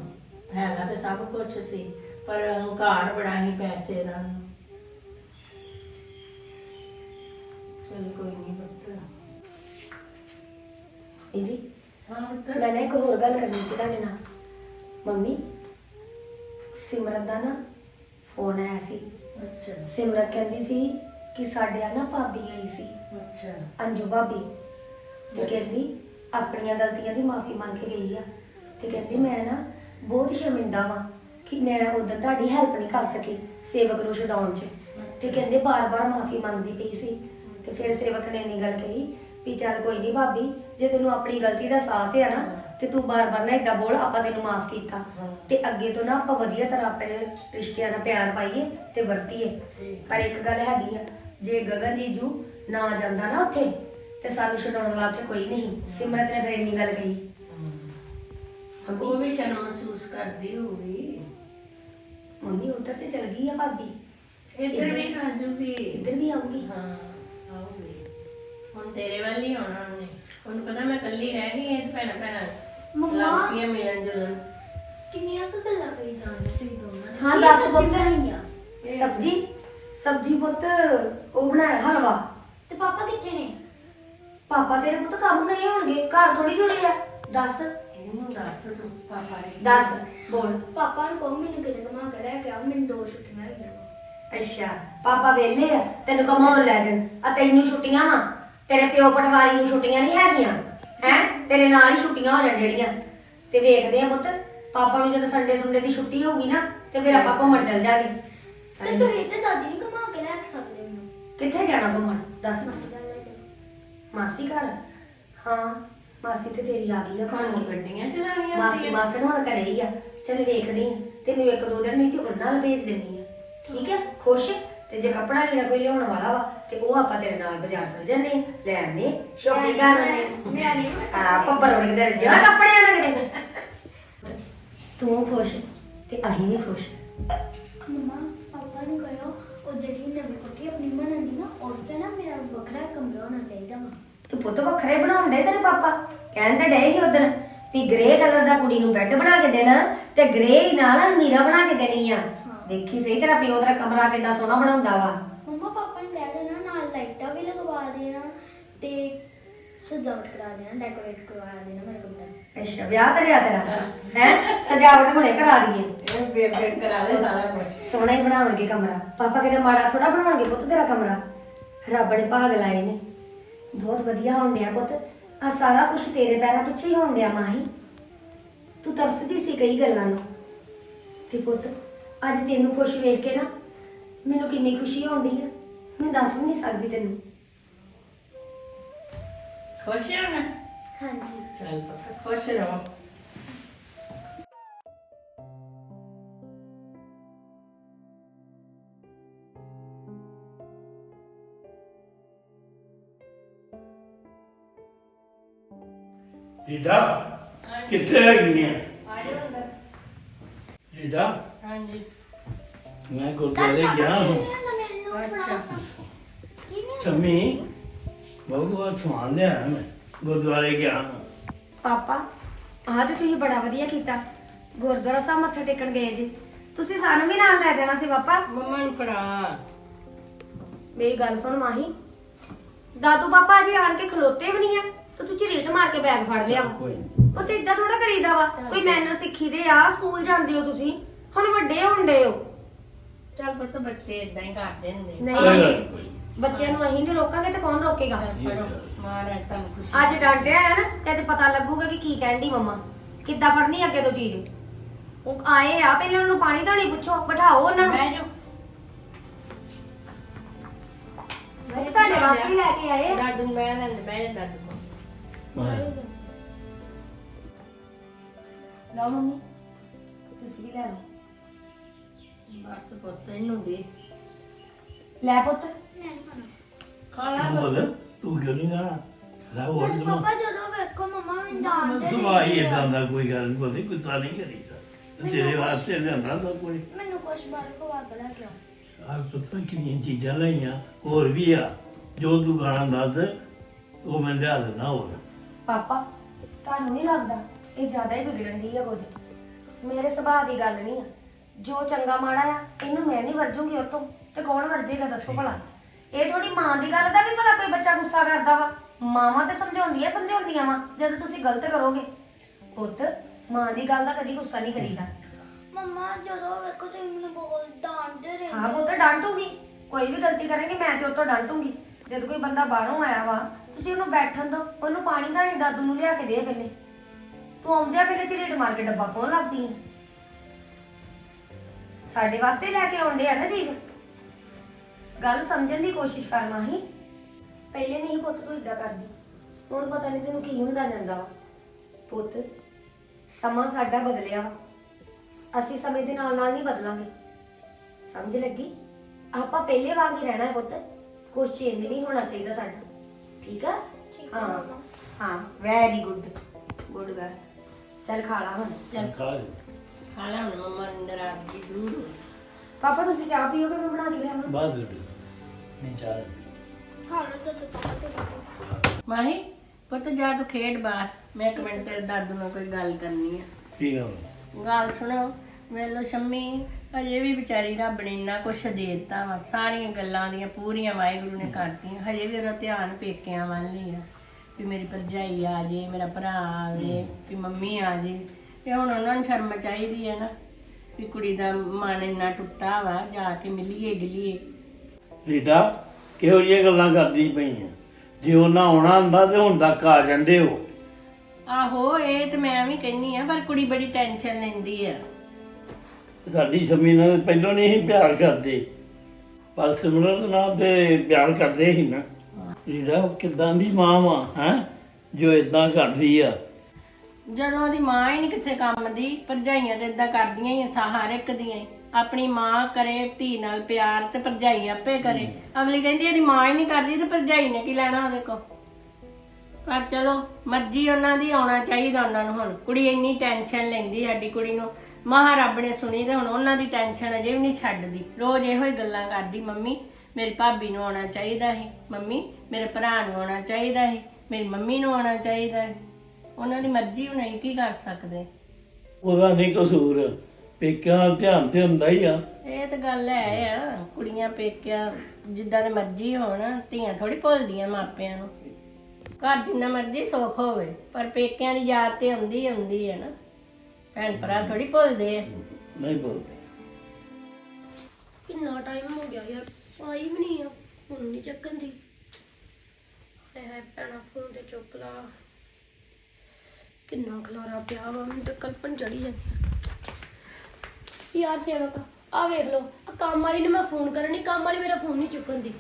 ਹੈਗਾ ਤੇ ਸਭ ਕੁਝ ਸੀ, ਪਰ ਹੰਕਾਰ ਬੜਾ ਹੀ ਪੈਸੇ ਦਾ। ਚਲ ਕੋਈ ਨਹੀਂ ਪੁੱਤ। ਇਹ ਜੀ ਹਾਂ ਪੁੱਤ। ਮੈਂ ਨਾ ਇੱਕ ਹੋਰ ਗੱਲ ਕਰਨੀ ਸੀ ਤੁਹਾਡੇ ਨਾਲ। ਮੰਮੀ ਸਿਮਰਤ ਦਾ ਨਾ ਫੋਨ ਆਇਆ ਸੀ। ਅੱਛਾ। ਸਿਮਰਤ ਕਹਿੰਦੀ ਸੀ ਕਿ ਸਾਡੇ ਆ ਨਾ ਭਾਬੀ ਆਈ ਸੀ। ਅੱਛਾ। ਅੰਜੂ ਭਾਬੀ। ਤੇ ਅੱਛਾ। ਕਹਿੰਦੀ ਆਪਣੀਆਂ ਗਲਤੀਆਂ ਦੀ ਮਾਫੀ ਮੰਗ ਕੇ ਗਈ ਆ। ਤੇ ਕਹਿੰਦੀ ਮੈਂ ਨਾ ਬਹੁਤ ਸ਼ਰਮਿੰਦਾ ਵਾਂ ਕਿ ਮੈਂ ਉਦੋਂ ਤੁਹਾਡੀ ਹੈਲਪ ਨਹੀਂ ਕਰ ਸਕੀ ਸੇਵਕ ਨੂੰ ਛਡਾਉਣ 'ਚ। ਤੇ ਕਹਿੰਦੇ ਬਾਰ-ਬਾਰ ਮਾਫੀ ਮੰਗਦੀ ਪਈ ਸੀ। ਤੇ ਫਿਰ ਸੇਵਕ ਨੇ ਇੰਨੀ ਗੱਲ ਕਹੀ ਵੀ ਚੱਲ ਕੋਈ ਨਹੀਂ ਭਾਬੀ ਜੇ ਤੈਨੂੰ ਆਪਣੀ ਗਲਤੀ ਦਾ ਅਹਿਸਾਸ ਹੈ ਨਾ ਤੇ ਤੂੰ ਬਾਰ-ਬਾਰ ਨਾ ਏਦਾਂ ਬੋਲ ਆਪਾਂ ਤੈਨੂੰ ਮਾਫ ਕੀਤਾ। ਤੇ ਅੱਗੇ ਤੋਂ ਨਾ ਆਪਾਂ ਵਧੀਆ ਤਰ੍ਹਾਂ ਆਪਣੇ ਰਿਸ਼ਤਿਆਂ ਨਾਲ ਪਿਆਰ ਪਾਈਏ ਤੇ ਵਰਤੀਏ। ਪਰ ਇੱਕ ਗੱਲ ਹੈਗੀ ਆ ਜੇ ਗਗਨ ਜੀਜੂ ਨਾ ਜਾਂਦਾ ਨਾ ਉੱਥੇ ਤੇ ਸਾਨੂੰ ਛਡਾਉਣ ਵਾਲਾ ਉੱਥੇ ਕੋਈ ਨਹੀਂ। ਸਿਮਰਤ ਨੇ ਫਿਰ ਇੰਨੀ ਗੱਲ ਕਹੀ। ਉਹ ਵੀ ਸ਼ਰਮ ਮਹਿਸੂਸ ਕਰਦੀ ਹੋਊਗੀ। ਮੰਮੀ ਉੱਧਰ ਤੇ ਚਲ ਗਈ ਆ ਭਾਬੀ। ਇੱਧਰ ਵੀ ਆ ਜੂਗੀ। ਇੱਧਰ ਵੀ ਆਊਗੀ। ਹਾਂ। ਆਊਗੀ ਹੁਣ ਤੇਰੇ ਵੱਲ ਹੀ ਆਉਣਾ ਉਹਨੇ। ਉਹਨੂੰ ਪਤਾ ਮੈਂ ਇਕੱਲੀ ਰਹਿ ਗਈ ਇਹ ਭੈਣ ਭੈਣ ਮੰਮਾ। ਲੱਗ ਪਈਆਂ ਮਿਲਣ ਜੁਲਣ ਕਿੰਨੀਆਂ ਕੁ ਗੱਲਾਂ ਕਰੀ ਜਾਂਦੇ ਸੀ ਦੋਨਾਂ ਨੇ? ਹਾਂ, ਕੀ ਦੱਸ ਸਬਜ਼ੀ ਪੁੱਤ। ਬਣਾਈ ਆ? ਸਬਜੀ? ਸਬਜੀ ਪੁੱਤ ਉਹ ਬਣਾਇਆ ਹਲਵਾ। ਤੇ ਪਾਪਾ ਕਿੱਥੇ ਨੇ? ਪਾਪਾ ਤੇਰੇ ਪੁੱਤ ਕੰਮ ਗਏ ਹੋਣਗੇ ਘਰ ਥੋੜੀ ਜੁੜੇ ਆ। ਦੱਸ। ਇਹਨੂੰ ਦੱਸ ਤੂੰ ਪਾਪਾ ਨੇ ਦੱਸ। ਬੋਲ। ਪਾਪਾ ਨੂੰ ਕਹੋ ਮੈਨੂੰ ਕਿਤੇ ਘੁਮਾ ਕੇ ਲੈ ਕੇ ਆਓ ਮੈਨੂੰ ਦੋ ਛੁੱਟੀਆਂ ਹੈਗੀਆਂ ਅੱਛਾ ਪਾਪਾ ਵੇਲੇ ਆ ਤੈਨੂੰ ਕਮਾਉਣ ਲੈ ਜਾਣ। ਆ ਤੈਨੂੰ ਛੁੱਟੀਆਂ ਵਾ ਤੇਰੇ ਪਿਓ ਪਟਵਾਰੀ ਨੂੰ ਛੁੱਟੀਆਂ ਨਹੀਂ ਹੈਗੀਆਂ ਹੈ? ਤੇਰੇ ਨਾਲ ਹੀ ਛੁੱਟੀਆਂ ਹੋ ਜਾਣ ਜਿਹੜੀਆਂ। ਤੇ ਵੇਖਦੇ ਆ ਪੁੱਤ ਪਾਪਾ ਨੂੰ ਜਦੋਂ ਸੰਡੇ ਸੰਡੇ ਦੀ ਛੁੱਟੀ ਹੋਊਗੀ ਨਾ ਤੇ ਫਿਰ ਆਪਾਂ ਘੁੰਮਣ ਚੱਲ ਜਾਗੇ। ਤੇ ਤੁਸੀਂ ਤੇ ਦਾਦੀ ਨੂੰ ਘੁਮਾ ਕੇ ਲੈ ਕੇ ਸਕਦੇ ਮੈਨੂੰ ਕਿੱਥੇ ਜਾਣਾ ਘੁੰਮਣ? ਦੱਸ ਮਾਸੀ ਮਾਸੀ ਦਾ ਲੈ ਜਾਓ ਮਾਸੀ ਘਰ? ਹਾਂ ਮਾਸੀ ਤੇ ਤੇਰੀ ਆ ਗਈ ਆ ਘੁੰਮ ਕੇ। ਗੱਡੀਆਂ ਚਲਾਉਣੀਆਂ ਮਾਸੀ ਆਉਂਦੀਆਂ। ਮਾਸੀ ਹੁਣ ਘਰੇ ਹੀ ਆ। ਚਲ ਵੇਖਦੀ ਆ। ਤੈਨੂੰ ਇੱਕ ਦੋ ਦਿਨ ਨਹੀਂ ਤੇ ਉਹਨਾਂ ਨਾਲ ਭੇਜ ਦਿੰਨੀ ਆ। ਠੀਕ ਹੈ? ਖੁਸ਼? ਤੇ ਜੇ ਕੱਪੜਾ ਲੈਣਾ ਕੋਈ ਲਿਆਉਣ ਵਾਲਾ ਵਾ ਤੇ ਉਹ ਆਪਾਂ ਤੇਰੇ ਨਾਲ ਬਾਜ਼ਾਰ ਚਲ ਜੰਨੇ ਆ ਲੈਣ ਨੇ ਸ਼ੋਪਿੰਗ ਕਰਨ ਨੇ ਲਿਆਉਣੇ ਆ। ਹਾਂ। ਪੱਪਰ ਉੜ ਕੇ ਜਿਹੜਾ ਕੱਪੜੇ ਨਾਲ ਕਿਤੇ। ਤੂੰ ਖੁਸ਼ ਤੇ ਅਸੀਂ ਵੀ ਖੁਸ਼। ਮੰਮਾ ਪਾਪਾ ਨੂੰ ਕਹੋ ਉਹ ਜਿਹੜੀ ਨਵੀਂ ਕੋਠੀ ਆਪਣੀ ਬਣਨ ਦੀ ਨਾ ਉਹ ਤੇ ਨਾ ਮੇਰਾ ਵੱਖਰਾ ਕਮਰਾ ਹੋਣਾ ਚਾਹੀਦਾ ਵਾ। ਤੂੰ ਪੁੱਤ ਵੱਖਰੇ ਬਣਾਉਣ ਦੇ ਤੇਰੇ ਪਾਪਾ? ਕਹਿੰਦੇ ਡੇ ਹੀ ਉਦੋਂ ਵੀ ਗ੍ਰੇ ਕਲਰ ਦਾ ਕੁੜੀ ਨੂੰ ਬੈੱਡ ਬਣਾ ਕੇ ਦੇਣਾ ਤੇ ਗ੍ਰੇ ਹੀ ਨਾਲ ਅਲਮੀਰਾ ਬਣਾ ਕੇ ਦੇਣੀ ਆ। ਦੇਖੀ ਸਹੀ ਤੇਰਾ ਪਿਓ ਤੇਰਾ ਕਮਰਾ ਕਿੰਨਾ ਸੋਹਣਾ ਬਣਾਉਂਦਾ ਵਾ। ਮੰਮਾ ਪਾਪਾ ਨੂੰ ਕਹਿ ਦੇਣਾ ਨਾਲ ਲਾਈਟਾਂ ਵੀ ਲਗਵਾ ਦੇਣਾ ਤੇ ਸਜਾਵਟ ਕਰਾ ਦੇਣਾ ਡੈਕੋਰੇਟ ਕਰਵਾ ਦੇਣਾ ਮੇਰੇ ਕਮਰਾ ਅੱਛਾ ਵਿਆਹ ਤੇਰਾ ਤੇਰਾ? ਹੈ? ਸਜਾਵਟ ਹੁਣੇ ਕਰਾ ਦਈਏ। ਇਹ ਬੇਰ ਕਰਾ ਦੇ ਸਾਰਾ ਕੁਝ ਸੋਹਣਾ ਹੀ ਬਣਾਉਣਗੇ ਕਮਰਾ। ਪਾਪਾ ਕਿਤੇ ਮਾੜਾ ਥੋੜਾ ਬਣਾਉਣਗੇ ਪੁੱਤ ਤੇਰਾ ਕਮਰਾ? ਰੱਬ ਨੇ ਭਾਗ ਲਾਏ ਨੇ। ਬਹੁਤ ਵਧੀਆ ਹੋਣ ਡਿਆ ਪੁੱਤ। ਆ ਸਾਰਾ ਕੁਝ ਤੇਰੇ ਪੈਰਾਂ ਪਿੱਛੇ ਹੀ ਹੋਣ ਡਿਆ ਮਾਹੀ। ਤੂੰ ਤਰਸਦੀ ਸੀ ਕਈ ਗੱਲਾਂ ਨੂੰ। ਤੇ ਪੁੱਤ ਅੱਜ ਤੈਨੂੰ ਖੁਸ਼ ਵੇਖ ਕੇ ਨਾ ਮੈਨੂੰ ਕਿੰਨੀ ਖੁਸ਼ੀ ਡਈ ਆ। ਮੈਂ ਦੱਸ ਵੀ ਨਹੀਂ ਸਕਦੀ ਤੈਨੂੰ। ਖੁਸ਼ ਹੈ ਹਾਂਜੀ। ਚੱਲ ਪੁੱਤ ਖੁਸ਼ ਰਹੋ। ਰੀਦਾ ਕਿੱਥੇ ਹੈਗੀ ਆ ਆ ਜਾਓ ਅੰਦਰ ਰੀਦਾ ਹਾਂਜੀ ਮੈਂ ਗੁਰਦੁਆਰੇ ਗਿਆ ਹਾਂ। ਅੱਛਾ। ਸ਼ਮੀ ਬਹੁਤ ਬਹੁਤ ਸਮਾਨ ਲਿਆ ਮੈਂ ਗੁਰਦੁਆਰੇ ਗਿਆ ਹਾਂ। ਪਾਪਾ ਆਹ ਤੇ ਤੁਸੀਂ ਬੜਾ ਵਧੀਆ ਕੀਤਾ। ਗੁਰਦੁਆਰਾ ਸਾਹਿਬ ਮੱਥਾ ਟੇਕਣ ਗਏ ਜੀ। ਤੁਸੀਂ ਸਾਨੂੰ ਵੀ ਨਾਲ ਲੈ ਜਾਣਾ ਸੀ ਪਾਪਾ। ਮੰਮਾ ਨੂੰ ਫੜਾ। ਮੇਰੀ ਗੱਲ ਸੁਣ ਮਾਹੀ। ਦਾਦੂ ਪਾਪਾ ਅਜੇ ਆਣ ਕੇ ਖਲੋਤੇ ਵੀ ਨਹੀਂ ਆ ਤੇ ਤੂੰ ਝਰੀਟ ਮਾਰ ਕੇ ਬੈਗ ਫੜ ਲਿਆ। ਵਾ। ਕੋਈ। ਉਹ ਤੇ ਇਦਾਂ ਥੋੜਾ ਕਰੀਦਾ ਵਾ ਕੋਈ ਮੈਨਰ ਸਿੱਖੀ ਦੇ ਆ ਸਕੂਲ ਜਾਂਦੇ ਹੋ ਤੁਸੀਂ। ਹੁਣ ਵੱਡੇ ਹੁੰਦੇ ਹੋ। ਚੱਲ ਪੁੱਤ ਬੱਚੇ ਇਦਾਂ ਹੀ ਕਰਦੇ ਹੁੰਦੇ ਨਹੀਂ ਨੀ। ਬੱਚਿਆਂ ਨੂੰ ਅਸੀਂ ਨਹੀਂ ਰੋਕਾਂਗੇ ਤੇ ਕੌਣ ਰੋਕੇਗਾ? ਫੜੋ। ਮਾਰਾ ਤੁਹਾਨੂੰ ਖੁਸ਼ੀ ਅੱਜ ਡਾਂਟਿਆ ਹੈ ਨਾ ਤੇ ਅੱਜ ਪਤਾ ਲੱਗੂਗਾ ਕਿ ਕੀ ਕਹਿੰਦੀ ਮੰਮਾ। ਕਿੱਦਾਂ ਫੜਨੀ ਅੱਗੇ ਤੋਂ ਚੀਜ਼? ਉਹ ਆਏ ਆ ਪਹਿਲਾਂ ਉਹਨਾਂ ਨੂੰ ਪਾਣੀ ਤਾਂ ਨਹੀਂ ਪੁੱਛੋ ਬਿਠਾਓ ਉਹਨਾਂ ਨੂੰ। ਬਹਿ ਜਾਓ। ਤੁਹਾਡੇ ਵਾਸਤੇ ਹੀ ਲੈ ਕੇ ਆਏ ਆ। ਦਾਦੂ ਮੈਂ ਲੈਂਦੇ ਮੈਂ ਦਾਦੂ ਨੂੰ ਹਾਂ। ਲਓ ਮੰਮੀ ਤੁਸੀਂ ਵੀ ਲੈ ਲਓ। ਬਸ ਪੁੱਤ ਇਹਨੂੰ ਦੇ। ਲੈ ਪੁੱਤ। ਮੈਂ ਨਹੀਂ ਖਾਣਾ। ਖਾ ਲਾ। ਤੂੰ ਬੋਲ ਤੂੰ ਕਿਉਂ ਨਹੀਂ ਖਾਣਾ? ਲੈ ਹੋਰ ਬਸ ਜਮਾ ਪਾਪਾ ਜਦੋਂ ਵੇਖੋ ਮਮਾ ਮੈਨੂੰ ਡਾਂਟਦੇ ਸੁਭਾਅ ਹੀ ਰਹਿੰਦੇ ਆ। ਇਦਾਂ ਦਾ ਕੋਈ ਗੱਲ ਨਹੀਂ ਕੋਈ ਗੁੱਸਾ ਨਹੀਂ ਕਰੀਦਾ। ਤੇਰੇ ਵਾਸਤੇ ਲਿਆਂਦਾ ਸਭ ਕੋਈ ਮੈਨੂੰ ਕੁਛ ਬਾਰੇ ਖਵਾ ਕੇ ਲੈ ਕੇ ਆਓ ਆ ਪਤਾ ਕਿੰਨੀਆਂ ਚੀਜ਼ਾਂ ਲਈਆਂ ਹੋਰ ਵੀ ਆ। ਜੋ ਤੂੰ ਖਾਣਾ ਦੱਸ ਉਹ ਮੈਂ ਲਿਆ ਦਿੰਦਾ ਹੋਰ। ਪਾਪਾ ਤੁਹਾਨੂੰ ਨਹੀਂ ਲੱਗਦਾ ਇਹ ਜ਼ਿਆਦਾ ਹੀ ਵਿਗੜਨ ਦੀ ਆ ਕੁਝ। ਮੇਰੇ ਸੁਭਾਅ ਦੀ ਗੱਲ ਨਹੀਂ ਆ। ਜੋ ਚੰਗਾ ਮਾੜਾ ਆ ਇਹਨੂੰ ਮੈਂ ਨਹੀਂ ਵਰਜੂਗੀ ਉਤੋਂ। ਤੇ ਕੌਣ ਵਰਜੇਗਾ ਦੱਸੋ ਭਲਾ? ਇਹ ਥੋੜੀ ਮਾਂ ਦੀ ਗੱਲ ਦਾ ਵੀ ਭਲਾ ਕੋਈ ਬੱਚਾ ਗੁੱਸਾ ਕਰਦਾ ਵਾ। ਮਾਵਾਂ ਤੇ ਸਮਝਾਉਂਦੀਆਂ ਸਮਝਾਉਂਦੀਆਂ ਵਾ ਜਦੋਂ ਤੁਸੀਂ ਗਲਤ ਕਰੋਗੇ। ਪੁੱਤ ਮਾਂ ਦੀ ਗੱਲ ਦਾ ਕਦੀ ਗੁੱਸਾ ਨਹੀਂ ਕਰੀਦਾ। ਮਮਾ ਜਦੋਂ ਵੇਖੋ ਤੁਸੀਂ ਮੈਨੂੰ ਬਹੁਤ ਡਾਂਟਦੇ ਰਹਿੰਦੇ ਹਾਂ ਪੁੱਤ ਡਾਂਟੂਗੀ। ਕੋਈ ਵੀ ਗਲਤੀ ਕਰੇਗੀ ਮੈਂ ਤੇ ਉਤੋਂ ਡਾਂਟੂਗੀ। ਜਦ ਕੋਈ ਬੰਦਾ ਬਾਹਰੋਂ ਆਇਆ ਵਾ ਤੁਸੀਂ ਉਹਨੂੰ ਬੈਠਣ ਦਿਓ ਉਹਨੂੰ ਪਾਣੀ ਦਾ ਨਹੀਂ ਦਾਦੂ ਨੂੰ ਲਿਆ ਕੇ ਦੇ ਪਹਿਲੇ। ਤੂੰ ਆਉਂਦਿਆਂ ਪਹਿਲੇ ਝਰੀਟ ਮਾਰ ਕੇ ਡੱਬਾ ਖੋਲ ਲੱਗ ਪਈ ਸਾਡੇ ਵਾਸਤੇ ਲੈ ਕੇ ਆਉਂਦੇ ਆ ਨਾ ਚੀਜ਼ ਗੱਲ ਸਮਝਣ ਦੀ ਕੋਸ਼ਿਸ਼ ਕਰ ਮਾਹੀ। ਪਹਿਲੇ ਨਹੀਂ ਪੁੱਤ ਤੂੰ ਇਦਾਂ ਕਰਦੀ। ਹੁਣ ਪਤਾ ਨਹੀਂ ਤੈਨੂੰ ਕੀ ਹੁੰਦਾ ਜਾਂਦਾ ਵਾ। ਪੁੱਤ ਸਮਾਂ ਸਾਡਾ ਬਦਲਿਆ ਵਾ। ਅਸੀਂ ਸਮੇਂ ਦੇ ਨਾਲ ਨਾਲ ਨਹੀਂ ਬਦਲਾਂਗੇ। ਸਮਝ ਲੱਗੀ? ਆਪਾਂ ਪਹਿਲੇ ਵਾਂਗ ਹੀ ਰਹਿਣਾ ਹੈ ਪੁੱਤ। ਕੁਛ ਚੇਂਜ ਨਹੀਂ ਹੋਣਾ ਚਾਹੀਦਾ ਸਾਡਾ। ਠੀਕ ਆ? ਠੀਕ ਆ ਹਾਂ। ਮੰਮਾ। ਹਾਂ। ਵੈਰੀ ਗੁੱਡ ਗੁੱਡ ਗੱਲ ਚੱਲ ਖਾ ਲਾ ਹੁਣ। ਚੱਲ ਖਾ ਲੈ। ਖਾ ਲਾ ਹੁਣ ਮੰਮਾ ਅੰਦਰ ਆ ਗਈ ਦੂਰ ਹੋ ਗਈ। ਪਾਪਾ ਤੁਸੀਂ ਚਾਹ ਪੀਓਗੇ ਮੈਂ ਬਣਾ ਕੇ ਲਿਆਵਾਂ। ਬਾਅਦ ਵਿੱਚ ਨਹੀਂ ਚਾਹ ਖਾ ਲਓ ਤੇ ਪਾਪਾ ਤੇ ਪਾਪਾ ਮਾਹੀ ਪੁੱਤ ਜਾ ਤੂੰ ਖੇਡ ਬਾਹਰ। ਮੈਂ ਇੱਕ ਮਿੰਟ ਤੇਰੇ ਦਾਦੂ ਨਾਲ ਕੋਈ ਗੱਲ ਕਰਨੀ ਆ। ਠੀਕ ਆ ਗੱਲ ਸੁਣੋ ਵੇਲੋ ਸ਼ੰਮੀ ਹਜੇ ਵੀ ਵਿਚਾਰੀ ਰੱਬ ਨੇ ਇੰਨਾ ਕੁਛ ਦੇ ਦਿੱਤਾ ਵਾ। ਸਾਰੀਆਂ ਗੱਲਾਂ ਦੀਆਂ ਪੂਰੀਆਂ ਵਾਹਿਗੁਰੂ ਨੇ ਕਰਤੀਆਂ। ਹਜੇ ਵੀ ਉਹਦਾ ਧਿਆਨ ਪੇਕਿਆਂ ਵੱਲ ਹੀ ਆ। ਵੀ ਮੇਰੀ ਭਰਜਾਈ ਆ ਜੇ ਮੇਰਾ ਭਰਾ ਆ ਜੇ ਵੀ ਮੰਮੀ ਆ ਜੇ। ਤੇ ਹੁਣ ਉਹਨਾਂ ਨੂੰ ਸ਼ਰਮ ਚਾਹੀਦੀ ਹੈ ਨਾ ਵੀ ਕੁੜੀ ਦਾ ਮਨ ਇੰਨਾ ਟੁੱਟਾ ਵਾ ਜਾ ਕੇ ਮਿਲੀਏ ਗਿਲੀਏ। ਰੀਟਾ ਕਿਹੋ ਜਿਹੀਆਂ ਗੱਲਾਂ ਕਰਦੀ ਪਈਆਂ ਜੇ ਉਹਨਾਂ ਆਉਣਾ ਹੁੰਦਾ ਤੇ ਹੁਣ ਤੱਕ ਆ ਜਾਂਦੇ ਹੋ। ਆਹੋ ਇਹ ਤੇ ਮੈਂ ਵੀ ਕਹਿੰਨੀ ਆ ਪਰ ਕੁੜੀ ਬੜੀ ਟੈਨਸ਼ਨ ਲੈਂਦੀ ਆ। ਸਾਡੀ ਸ਼ਮੀ ਨਾਲ ਪਹਿਲੋਂ ਨਹੀਂ ਸੀ ਪਿਆਰ ਕਰਦੇ। ਪਰ ਸਿਮਰਨ ਨਾਲ ਤੇ ਪਿਆਰ ਕਰਦੇ ਸੀ ਨਾ। ਰੀਟਾ ਉਹ ਕਿਦਾਂ ਦੀ ਮਾਂ ਵਾ ਹੈ? ਜੋ ਇਦਾਂ ਕਰਦੀ ਆ। ਜਦੋਂ ਉਹਦੀ ਮਾਂ ਹੀ ਨਹੀਂ ਕਿਸੇ ਕੰਮ ਦੀ ਭਰਜਾਈਆਂ ਤੇ ਇਦਾਂ ਕਰਦੀਆਂ ਹੀ ਆ ਸਾ- ਹਰ ਇੱਕ ਦੀਆਂ ਹੀ। ਆਪਣੀ ਮਾਂ ਕਰੇ ਧੀ ਨਾਲ ਪਿਆਰ ਤੇ ਭਰਜਾਈ ਆਪੇ ਕਰੇ। ਅਗਲੀ ਕਹਿੰਦੀ ਇਹਦੀ ਮਾਂ ਹੀ ਨਹੀਂ ਕਰਦੀ ਤੇ ਭਰਜਾਈ ਨੇ ਕੀ ਲੈਣਾ ਉਹਦੇ ਕੋ ਪਰ ਚਲੋ ਮਰਜ਼ੀ ਉਹਨਾਂ ਦੀ ਆਉਣਾ ਚਾਹੀਦਾ ਉਹਨਾਂ ਨੂੰ ਹੁਣ। ਕੁੜੀ ਇੰਨੀ ਟੈਨਸ਼ਨ ਲੈਂਦੀ ਸਾਡੀ ਕੁੜੀ ਨੂੰ। ਮਹਾ ਰੱਬ ਨੇ ਸੁਣੀ ਤੇ ਹੁਣ ਉਹਨਾਂ ਦੀ ਟੈਨਸ਼ਨ ਅਜੇ ਵੀ ਨਹੀਂ ਛੱਡਦੀ। ਰੋਜ਼ ਇਹੋ ਹੀ ਗੱਲਾਂ ਕਰਦੀ ਮੰਮੀ ਮੇਰੀ ਭਾਬੀ ਨੂੰ ਆਉਣਾ ਚਾਹੀਦਾ ਸੀ। ਮੰਮੀ ਮੇਰੇ ਭਰਾ ਨੂੰ ਆਉਣਾ ਚਾਹੀਦਾ ਸੀ। ਮੇਰੀ ਮੰਮੀ ਨੂੰ ਆਉਣਾ ਚਾਹੀਦਾ ਸੀ। ਉਹਨਾਂ ਦੀ ਮਰਜ਼ੀ ਹੁਣ ਕੀ ਕਰ ਸਕਦੇ? ਉਹਦਾ ਨਹੀਂ ਕਸੂਰ। ਪੇਕਿਆਂ ਨਾਲ ਧਿਆਨ ਤੇ ਹੁੰਦਾ ਹੀ ਆ। ਇਹ ਤਾਂ ਗੱਲ ਹੈ ਆ। ਕੁੜੀਆਂ ਪੇਕਿਆ ਜਿੱਦਾਂ ਦੇ ਮਰਜ਼ੀ ਹੋਣ ਧੀਆਂ ਥੋੜੀ ਭੁੱਲਦੀਆਂ ਮਾਪਿਆਂ ਨੂੰ। ਘਰ ਜਿੰਨਾ ਮਰਜ਼ੀ ਸੁੱਖ ਹੋਵੇ ਪਰ ਪੇਕਿਆਂ ਦੀ ਯਾਦ ਤੇ ਆਉਂਦੀ ਆਉਂਦੀ ਹੈ ਨਾ। ਭੈਣ ਭਰਾ ਥੋੜੀ ਭੁੱਲਦੇ ਆ। ਨਹੀਂ ਬੋਲਦੇ ਕਿੰਨਾ ਟਾਈਮ ਹੋ ਗਿਆ ਯਾਰ ਆਈ ਵੀ ਨਹੀਂ ਆ ਹੁਣ ਨਹੀਂ ਚੱਕਣ ਦੀ। ਹਾਏ ਹਾਏ ਭੈਣਾ ਫੋਨ ਤੇ ਚੁੱਕ ਲਾ। ਕਿੰਨਾ ਖਲਾਰਾ ਪਿਆ ਵਾ ਮੈਨੂੰ ਤਾਂ ਕਲਪਨ ਚੜੀ ਜਾਂਦੀ। ਯਾਰ ਸੇਵਕ ਆ ਵੇਖ ਲੋ ਆ ਕੰਮ ਵਾਲੀ ਨੇ ਮੈਂ ਫੋਨ ਕਰਨੀ ਕੰਮ ਵਾਲੀ ਮੇਰਾ ਫੋਨ ਨਹੀਂ ਚੁੱਕਣ ਦੀ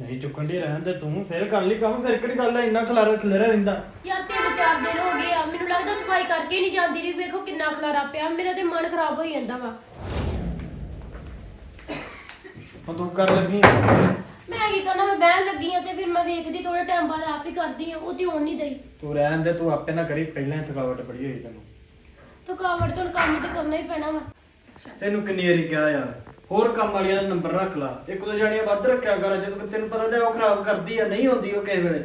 ਨਹੀਂ ਚੁੱਕਣ ਦੀ ਰਹਿਣ ਤੇ ਤੂੰ ਫੇਰ ਕਰ ਲਈ ਕੰਮ ਫਿਰ ਕਿਹੜੀ ਗੱਲ ਹੈ ਇੰਨਾ ਖਲਾਰਾ ਖਲੇਰਾ ਰਹਿੰਦਾ। ਯਾਰ ਤਿੰਨ ਚਾਰ ਦਿਨ ਹੋ ਗਏ ਆ ਮੈਨੂੰ ਲੱਗਦਾ ਸਫ਼ਾਈ ਕਰਕੇ ਹੀ ਨਹੀਂ ਜਾਂਦੀ ਰਹੀ ਵੇਖੋ ਕਿੰਨਾ ਖਲਾਰਾ ਪਿਆ ਮੇਰਾ ਤੇ ਮਨ ਖਰਾਬ ਹੋ ਜਾਂਦਾ ਵਾ। ਹੁਣ ਤੂੰ ਕਰ ਲੱਗੀ ਮੈਂ ਕੀ ਕਰਨਾ ਮੈਂ ਬਹਿਣ ਲੱਗੀ ਆ ਤੇ ਥੋੜੇ ਟਾਈਮ ਬਾਅਦ ਆਪ ਹੀ ਕਰਦੀ ਆ ਉਹ ਤੇ ਹੋਣ ਨਹੀਂ ਦਈ। ਤੂੰ ਰਹਿਣ ਦੇ ਤੂੰ ਆਪੇ ਨਾ ਕਰੀ ਪਹਿਲਾਂ ਹੀ ਥਕਾਵਟ ਬੜੀ ਹੋਈ ਤੈਨੂੰ। ਥਕਾਵਟ ਤੋਂ ਕੰਮ ਤੇ ਕਰਨਾ ਹੀ ਪੈਣਾ ਵਾ। ਤੈਨੂੰ ਕਿੰਨੀ ਵਾਰੀ ਕਿਹਾ ਯਾਰ ਹੋਰ ਕੰਮ ਵਾਲੀਆਂ ਦਾ ਨੰਬਰ ਰੱਖ ਲਾ। ਇੱਕ ਦੋ ਜਾਣੀਆਂ ਵੱਧ ਰੱਖਿਆ ਕਰ ਜਦੋਂ ਤੈਨੂੰ ਪਤਾ ਤੇ ਉਹ ਖਰਾਬ ਕਰਦੀ ਆ ਨਹੀਂ ਹੁੰਦੀ ਉਹ ਕਿਸੇ ਵੇਲੇ।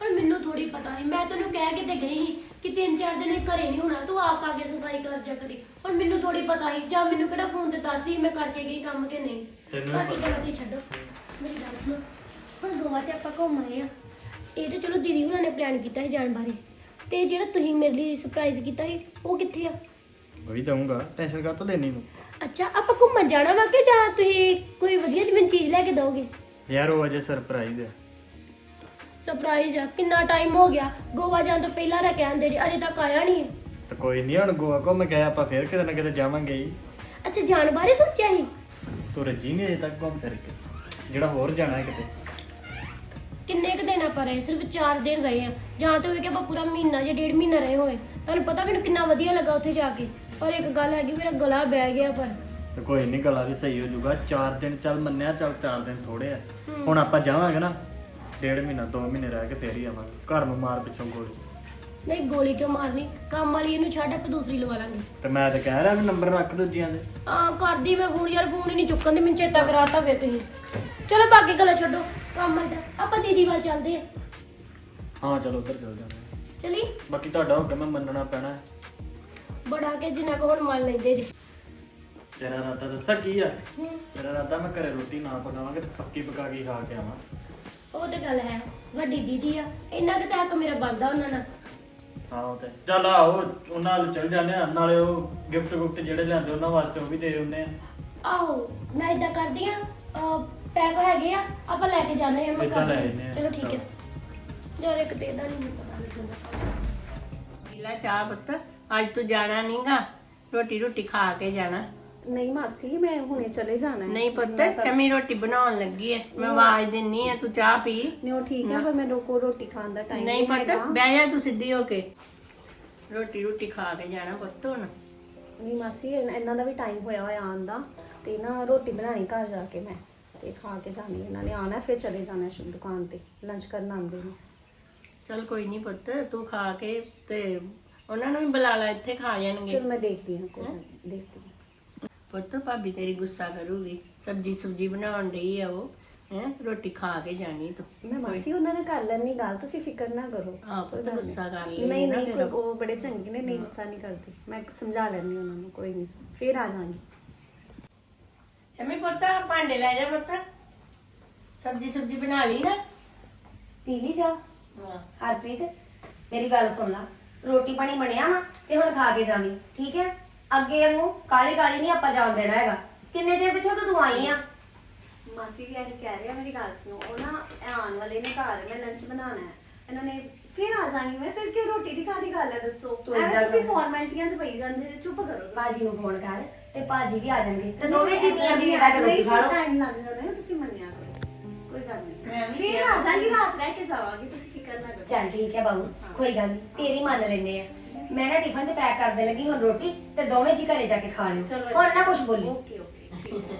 ਪਰ ਮੈਨੂੰ ਥੋੜੀ ਪਤਾ ਸੀ ਮੈਂ ਤੈਨੂੰ ਕਹਿ ਕੇ ਤੇ ਗਈ ਸੀ ਕਿ ਤਿੰਨ ਚਾਰ ਦਿਨ ਇਹ ਘਰੇ ਨਹੀਂ ਹੋਣਾ ਤੂੰ ਆਪ ਆ ਕੇ ਸਫ਼ਾਈ ਕਰ ਜਾ ਕਰੀ। ਪਰ ਮੈਨੂੰ ਥੋੜੀ ਪਤਾ ਸੀ ਜਾਂ ਮੈਨੂੰ ਕਿਹੜਾ ਫੋਨ ਤੇ ਦੱਸਦੀ ਮੈਂ ਕਰਕੇ ਗਈ ਕੰਮ ਕਿ ਨਹੀਂ। ਤੈਨੂੰ ਵੀ ਬਾਕੀ ਗੱਲਾਂ ਤੇ ਛੱਡੋ ਮੇਰੀ ਗੱਲ ਸੁਣੋ। ਹੁਣ ਗੋਆ ਤੇ ਆਪਾਂ ਘੁੰਮ ਆਏ ਆ। ਇਹ ਤੇ ਚਲੋ ਦੀਦੀ ਹੁਣਾਂ ਨੇ ਪਲਾਨ ਕੀਤਾ ਸੀ ਜਾਣ ਬਾਰੇ। ਤੇ ਜਿਹੜਾ ਤੁਸੀਂ ਮੇਰੇ ਲਈ ਸਰਪ੍ਰਾਈਜ਼ ਕੀਤਾ ਸੀ ਉਹ ਕਿੱਥੇ ਆ? ਉਹ ਵੀ ਦਊਂਗਾ ਟੈਨਸ਼ਨ ਕਾਹ ਤੋਂ ਲੈਣੀ ਤੂੰ ਅੱਛਾ ਆਪਾਂ ਘੁੰਮਣ ਜਾਣਾ ਵਾ ਕਿ ਜਾਂ ਤੁਸੀਂ ਕੋਈ ਵਧੀਆ ਜਿਹੀ ਮੈਨੂੰ ਚੀਜ਼ ਲੈ ਕੇ ਦਿਓਗੇ ਯਾਰ ਉਹ ਅਜੇ ਸਰਪ੍ਰਾਈਜ਼ ਹੈ ਸਰਪ੍ਰਾਈਜ਼ ਆ। ਕਿੰਨਾ ਟਾਈਮ ਹੋ ਗਿਆ? ਗੋਆ ਜਾਣ ਤੋਂ ਪਹਿਲਾਂ ਦਾ ਕਹਿੰਦੇ ਜੀ ਅਜੇ ਤੱਕ ਆਇਆ ਨਹੀਂ। ਤੇ ਕੋਈ ਨਹੀਂ ਹੁਣ ਗੋਆ ਘੁੰਮ ਕੇ ਆਪਾਂ ਫੇਰ ਕਿਤੇ ਨਾ ਕਿਤੇ ਜਾਵਾਂਗੇ ਹੀ ਅੱਛਾ ਜਾਣ ਬਾਰੇ ਸੋਚਿਆ ਸੀ? ਤੂੰ ਰੱਜੀ ਨਹੀਂ ਅਜੇ ਤੱਕ ਘੁੰਮ ਫਿਰ ਕੇ। ਜਿਹੜਾ ਹੋਰ ਜਾਣਾ ਹੈ ਕਿਤੇ। ਕਿੰਨੇ ਕੁ ਦਿਨ ਆਪਾਂ ਰਹੇ? ਸਿਰਫ 4 ਦਿਨ ਰਹੇ ਆ। ਜਾਂ ਤੇ ਹੋਏ ਕਿ ਆਪਾਂ ਪੂਰਾ ਮਹੀਨਾ ਜਾਂ ਡੇਢ ਮਹੀਨਾ ਰਹੇ ਹੋਏ। ਤੁਹਾਨੂੰ ਪਤਾ ਮੈਨੂੰ ਕਿੰਨਾ ਵਧੀਆ ਲੱਗਾ ਉੱਥੇ ਜਾ ਕੇ। ਪਰ ਇੱਕ ਗੱਲ ਹੈਗੀ ਮੇਰਾ ਗਲਾ ਬਹਿ ਗਿਆ ਪਰ। ਤੇ ਕੋਈ ਨਹੀਂ ਗਲਾ ਵੀ ਸਹੀ ਹੋ ਜਾਊਗਾ। 4 ਦਿਨ ਚੱਲ ਮੰਨਿਆ ਚੱਲ 4 ਦਿਨ ਥੋੜੇ ਆ। ਹੁਣ ਆਪਾਂ ਜਾਵਾਂਗੇ ਨਾ ਡੇਢ ਮਹੀਨਾ 2 ਮਹੀਨੇ ਰਹਿ ਕੇ ਫੇਰ ਹੀ ਆਵਾਂਗੇ ਘਰ ਨੂੰ ਮਾਰ ਪਿੱਛੋਂ ਗੋਲੀ। ਨਹੀਂ ਗੋਲੀ ਕਿਉਂ ਮਾਰਨੀ? ਕੰਮ ਵਾਲੀ ਇਹਨੂੰ ਛੱਡ ਆਪਾਂ ਦੂਸਰੀ ਲਵਾ ਲਾਂਗੇ। ਤੇ ਮੈਂ ਤਾਂ ਕਹਿ ਰਿਹਾ ਵੀ ਨੰਬਰ ਰੱਖ ਦੂਜਿਆਂ ਦੇ। ਆ ਕਰਦੀ ਮੈਂ ਫੋਨ ਯਾਰ ਫੋਨ ਹੀ ਨਹੀਂ ਚੁੱਕਣ ਦੀ ਮੈਨੂੰ ਚੇਤਾ ਕਰਾਤਾ ਫੇਰ ਤੁਸੀਂ। ਚਲੋ ਬਾਕੀ ਗੱਲਾਂ ਛੱਡੋ। ਕੰਮ ਦਾ ਆਪਾਂ ਦੀਦੀ ਵੱਲ ਚੱਲਦੇ ਆ ਹਾਂ ਚਲੋ ਉੱਧਰ ਚੱਲ ਜਾਂਦੇ ਹਾਂ। ਚਲੀ। ਬਾਕੀ ਤੁਹਾਡਾ ਹੁਕਮ ਮੈਂ ਮੰਨਣਾ ਪੈਣਾ। ਹੈ। ਬੜਾ ਕੇ ਜਿੰਨਾ ਕੋ ਹੁਣ ਮੰਨ ਲੈਂਦੇ ਜੀ। ਤੇਰਾ ਰਾਤਾ ਦੱਸਾਂ ਕੀ ਆ? ਤੇਰਾ ਰਾਤਾ ਮੈਂ ਘਰੇ ਰੋਟੀ ਨਾ ਪਕਾਵਾਂਗੇ ਤੇ ਪੱਕੀ ਪਕਾ ਕੇ ਹੀ ਖਾ ਕੇ ਆਵਾਂ। ਉਹ ਤੇ ਗੱਲ ਹੈ ਵੱਡੀ ਦੀਦੀ ਆ। ਇੰਨਾ ਕੁ ਤੱਕ ਮੇਰਾ ਬੰਦਾ ਉਹਨਾਂ ਨਾਲ। ਹਾਂ ਉਹ ਤੇ। ਚੱਲ ਆਓ ਉਹਨਾਂ ਨਾਲ ਚੱਲ ਜਾਂਦੇ ਆ ਨਾਲੇ ਉਹ ਗਿਫਟ ਗੁਫਟ ਜਿਹੜੇ ਲਿਆਂਦੇ ਉਹਨਾਂ ਵਾਸਤੇ ਉਹ ਵੀ ਦੇ ਦਿੰਦੇ ਆ ਆਹੋ ਮੈਂ ਇਦਾਂ ਕਰਦੀ ਆ ਪੈਕ ਹੈਗੇ ਆ ਆਪਾਂ ਲੈ ਕੇ ਜਾਣੇ ਆ ਮੈਂ ਏਦਾਂ ਲੈ ਆ। ਚਲੋ ਠੀਕ ਹੈ। ਯਾਰ ਇੱਕ ਤੇ ਦਾ ਨਹੀਂ ਪਤਾ ਲੱਗਦਾ ਪੀਲਾ ਚਾਹ ਪੁੱਤ ਅੱਜ ਤੂੰ ਜਾਣਾ ਨਹੀਂਗਾ ਰੋਟੀ ਰੋਟੀ ਖਾ ਕੇ ਜਾਣਾ। ਨਹੀਂ ਮਾਸੀ ਮੈਂ ਹੁਣੇ ਚਲੇ ਜਾਣਾ ਹੈ। ਨਹੀਂ ਪੁੱਤ ਚਮੀ ਰੋਟੀ ਬਣਾਉਣ ਲੱਗੀ ਐ ਮੈਂ ਆਵਾਜ਼ ਦਿੰਨੀ ਆ ਤੂੰ ਚਾਹ ਪੀ। ਨਹੀਂ ਉਹ ਠੀਕ ਹੈ ਪਰ ਮੈਨੂੰ ਕੋ ਰੋਟੀ ਖਾਣ ਦਾ ਟਾਈਮ ਨਹੀਂ ਪੁੱਤ ਬਹਿ ਜਾ ਤੂੰ ਸਿੱਧੀ ਹੋ ਕੇ। ਰੋਟੀ ਰੋਟੀ ਖਾ ਕੇ ਜਾਣਾ ਪੁੱਤ ਹੁਣ। ਨਹੀਂ ਮਾਸੀ ਇਹਨਾਂ ਇਹਨਾਂ ਦਾ ਵੀ ਟਾਈਮ ਹੋਇਆ ਹੋਇਆ ਆਉਣ ਦਾ ਤੇ ਨਾ ਰੋਟੀ ਬਣਾਣੀ ਘਰ ਜਾ ਕੇ ਮੈਂ। ਤੇ ਖਾ ਕੇ ਜਾਣੀ ਇਹਨਾਂ ਨੇ ਆਣਾ ਫਿਰ ਚਲੇ ਜਾਣਾ ਸ਼ੁਭ ਦੁਕਾਨ ਤੇ। ਲੰਚ ਕਰਨ ਆਉਂਦੇ ਨੇ। ਚਲ ਕੋਈ ਨਹੀਂ ਪੁੱਤ ਤੂੰ ਖਾ ਕੇ ਤੇ ਉਹਨਾਂ ਨੂੰ ਵੀ ਬੁਲਾ ਲੈ ਇੱਥੇ ਖਾ ਜਾਣਗੇ। ਚਲ ਮੈਂ ਦੇਖਦੀ ਹਾਂ ਕੋਈ ਦੇਖਦੀ ਹਾਂ। ਪੁੱਤ ਭਾਬੀ ਤੇਰੀ ਗੁੱਸਾ ਕਰੂਗੀ। ਸਬਜੀ ਸੁਬਜੀ ਬਣਾਉਣ ਰਹੀ ਆ ਉਹ ਹੈ? ਰੋਟੀ ਖਾ ਕੇ ਜਾਣੀ ਤੂੰ। ਮੈਂ ਮਾਸੀ ਉਹਨਾਂ ਨੇ ਕਰ ਲੈਣੀ ਗੱਲ ਤੁਸੀਂ ਫਿਕਰ ਨਾ ਕਰੋ। ਆ ਪੁੱਤ ਗੁੱਸਾ ਕਰ ਲੈ ਨਹੀਂ ਨਹੀਂ ਕੋਈ- ਉਹ ਬੜੇ ਚੰਗੇ ਨੇ ਨਹੀਂ ਗੁੱਸਾ ਨਹੀਂ ਕਰਦੇ। ਮੈਂ ਸਮਝਾ ਲੈਣੀ ਉਹਨਾਂ ਨੂੰ ਕੋਈ ਨਹੀਂ ਫਿਰ ਆ ਜਾਵਾਂਗੀ ਸ਼ਮੀ ਪੁੱਤ ਭਾਂਡੇ ਲੈ ਜਾ ਪੁੱਤ। ਸਬਜੀ ਸੁਬਜੀ ਬਣਾ ਲਈ ਨਾ। ਪੀ ਲਈ ਜਾ। ਹਾਂ। ਹਰਪ੍ਰੀਤ ਮੇਰੀ ਗੱਲ ਸੁਣ ਲੈ। ਰੋਟੀ ਪਾਣੀ ਬਣਿਆ ਵਾ ਤੇ ਹੁਣ ਖਾ ਕੇ ਜਾਵੀਂ ਠੀਕ ਹੈ? ਅੱਗੇ ਨੂੰ ਕਾਲੀ ਕਾਲੀ ਨਹੀਂ ਆਪਾਂ ਜਾਣ ਦੇਣਾ ਹੈਗਾ। ਕਿੰਨੇ ਚਿਰ ਪਿੱਛੋਂ ਤਾਂ ਤੂੰ ਆਈ ਆ? ਮਾਸੀ ਵੀ ਇਹ ਕਹਿ ਰਿਹਾ ਮੇਰੀ ਗੱਲ ਸੁਣੋ ਉਹ ਨਾ ਆਉਣ ਵਾਲੇ ਨੇ ਘਰ ਮੈਂ ਲੰਚ ਬਣਾਉਣਾ ਹੈ। ਇਹਨਾਂ ਨੇ ਫਿਰ ਆ ਜਾਣੀ ਮੈਂ ਫਿਰ ਕਿਉਂ ਰੋਟੀ ਦੀ ਕਾਹਦੀ ਗੱਲ ਹੈ ਦੱਸੋ? ਤੂੰ ਤੁਸੀਂ। ਫਾਰਮੈਲਿਟੀਆਂ 'ਚ ਪਈ ਜਾਂਦੇ ਚੁੱਪ ਕਰੋ ਬਾਜੀ ਨੂੰ ਫੋਨ ਕਰ। ਤੇ ਬਾਜੀ ਵੀ ਆ ਜਾਣਗੇ। ਤੇ ਦੋਵੇਂ ਜੀ ਮੀਆਂ ਬੀਵੀ ਬਹਿ ਕੇ ਰੋਟੀ ਖਾ ਲਓ। ਟਾਈਮ ਲੱਗ ਜਾਣਾ ਹੈ, ਤੁਸੀਂ ਮੰਨਿਆ ਕਰੋ। ਕੋਈ ਗੱਲ ਮੈਂ ਨਹੀਂ ਵੀ ਫਿਰ ਆ ਜਾਗੀ ਰਾਤ ਰਹਿ ਕੇ ਜਾਵਾਂਗੀ ਤੁਸੀਂ ਫਿਕਰ ਨਾ ਕਰੋ। ਚੱਲ ਠੀਕ ਹੈ ਬਾਬੂ ਕੋਈ ਗੱਲ ਨਹੀਂ ਤੇਰੀ ਮੰਨ ਲੈਨੇ ਆ। ਮੈਂ ਨਾ ਟਿਫਨ 'ਚ ਪੈਕ ਕਰਦੇ ਲੱਗੀ ਹੁਣ ਰੋਟੀ ਤੇ ਦੋਵੇਂ ਜੀ ਘਰੇ ਜਾ ਕੇ ਖਾ ਲਿਓ। ਚਲੋ। ਹੋਰ ਨਾ ਕੁਝ ਬੋਲੀ ਓਕੇ ਓਕੇ ਠੀਕ ਹੈ।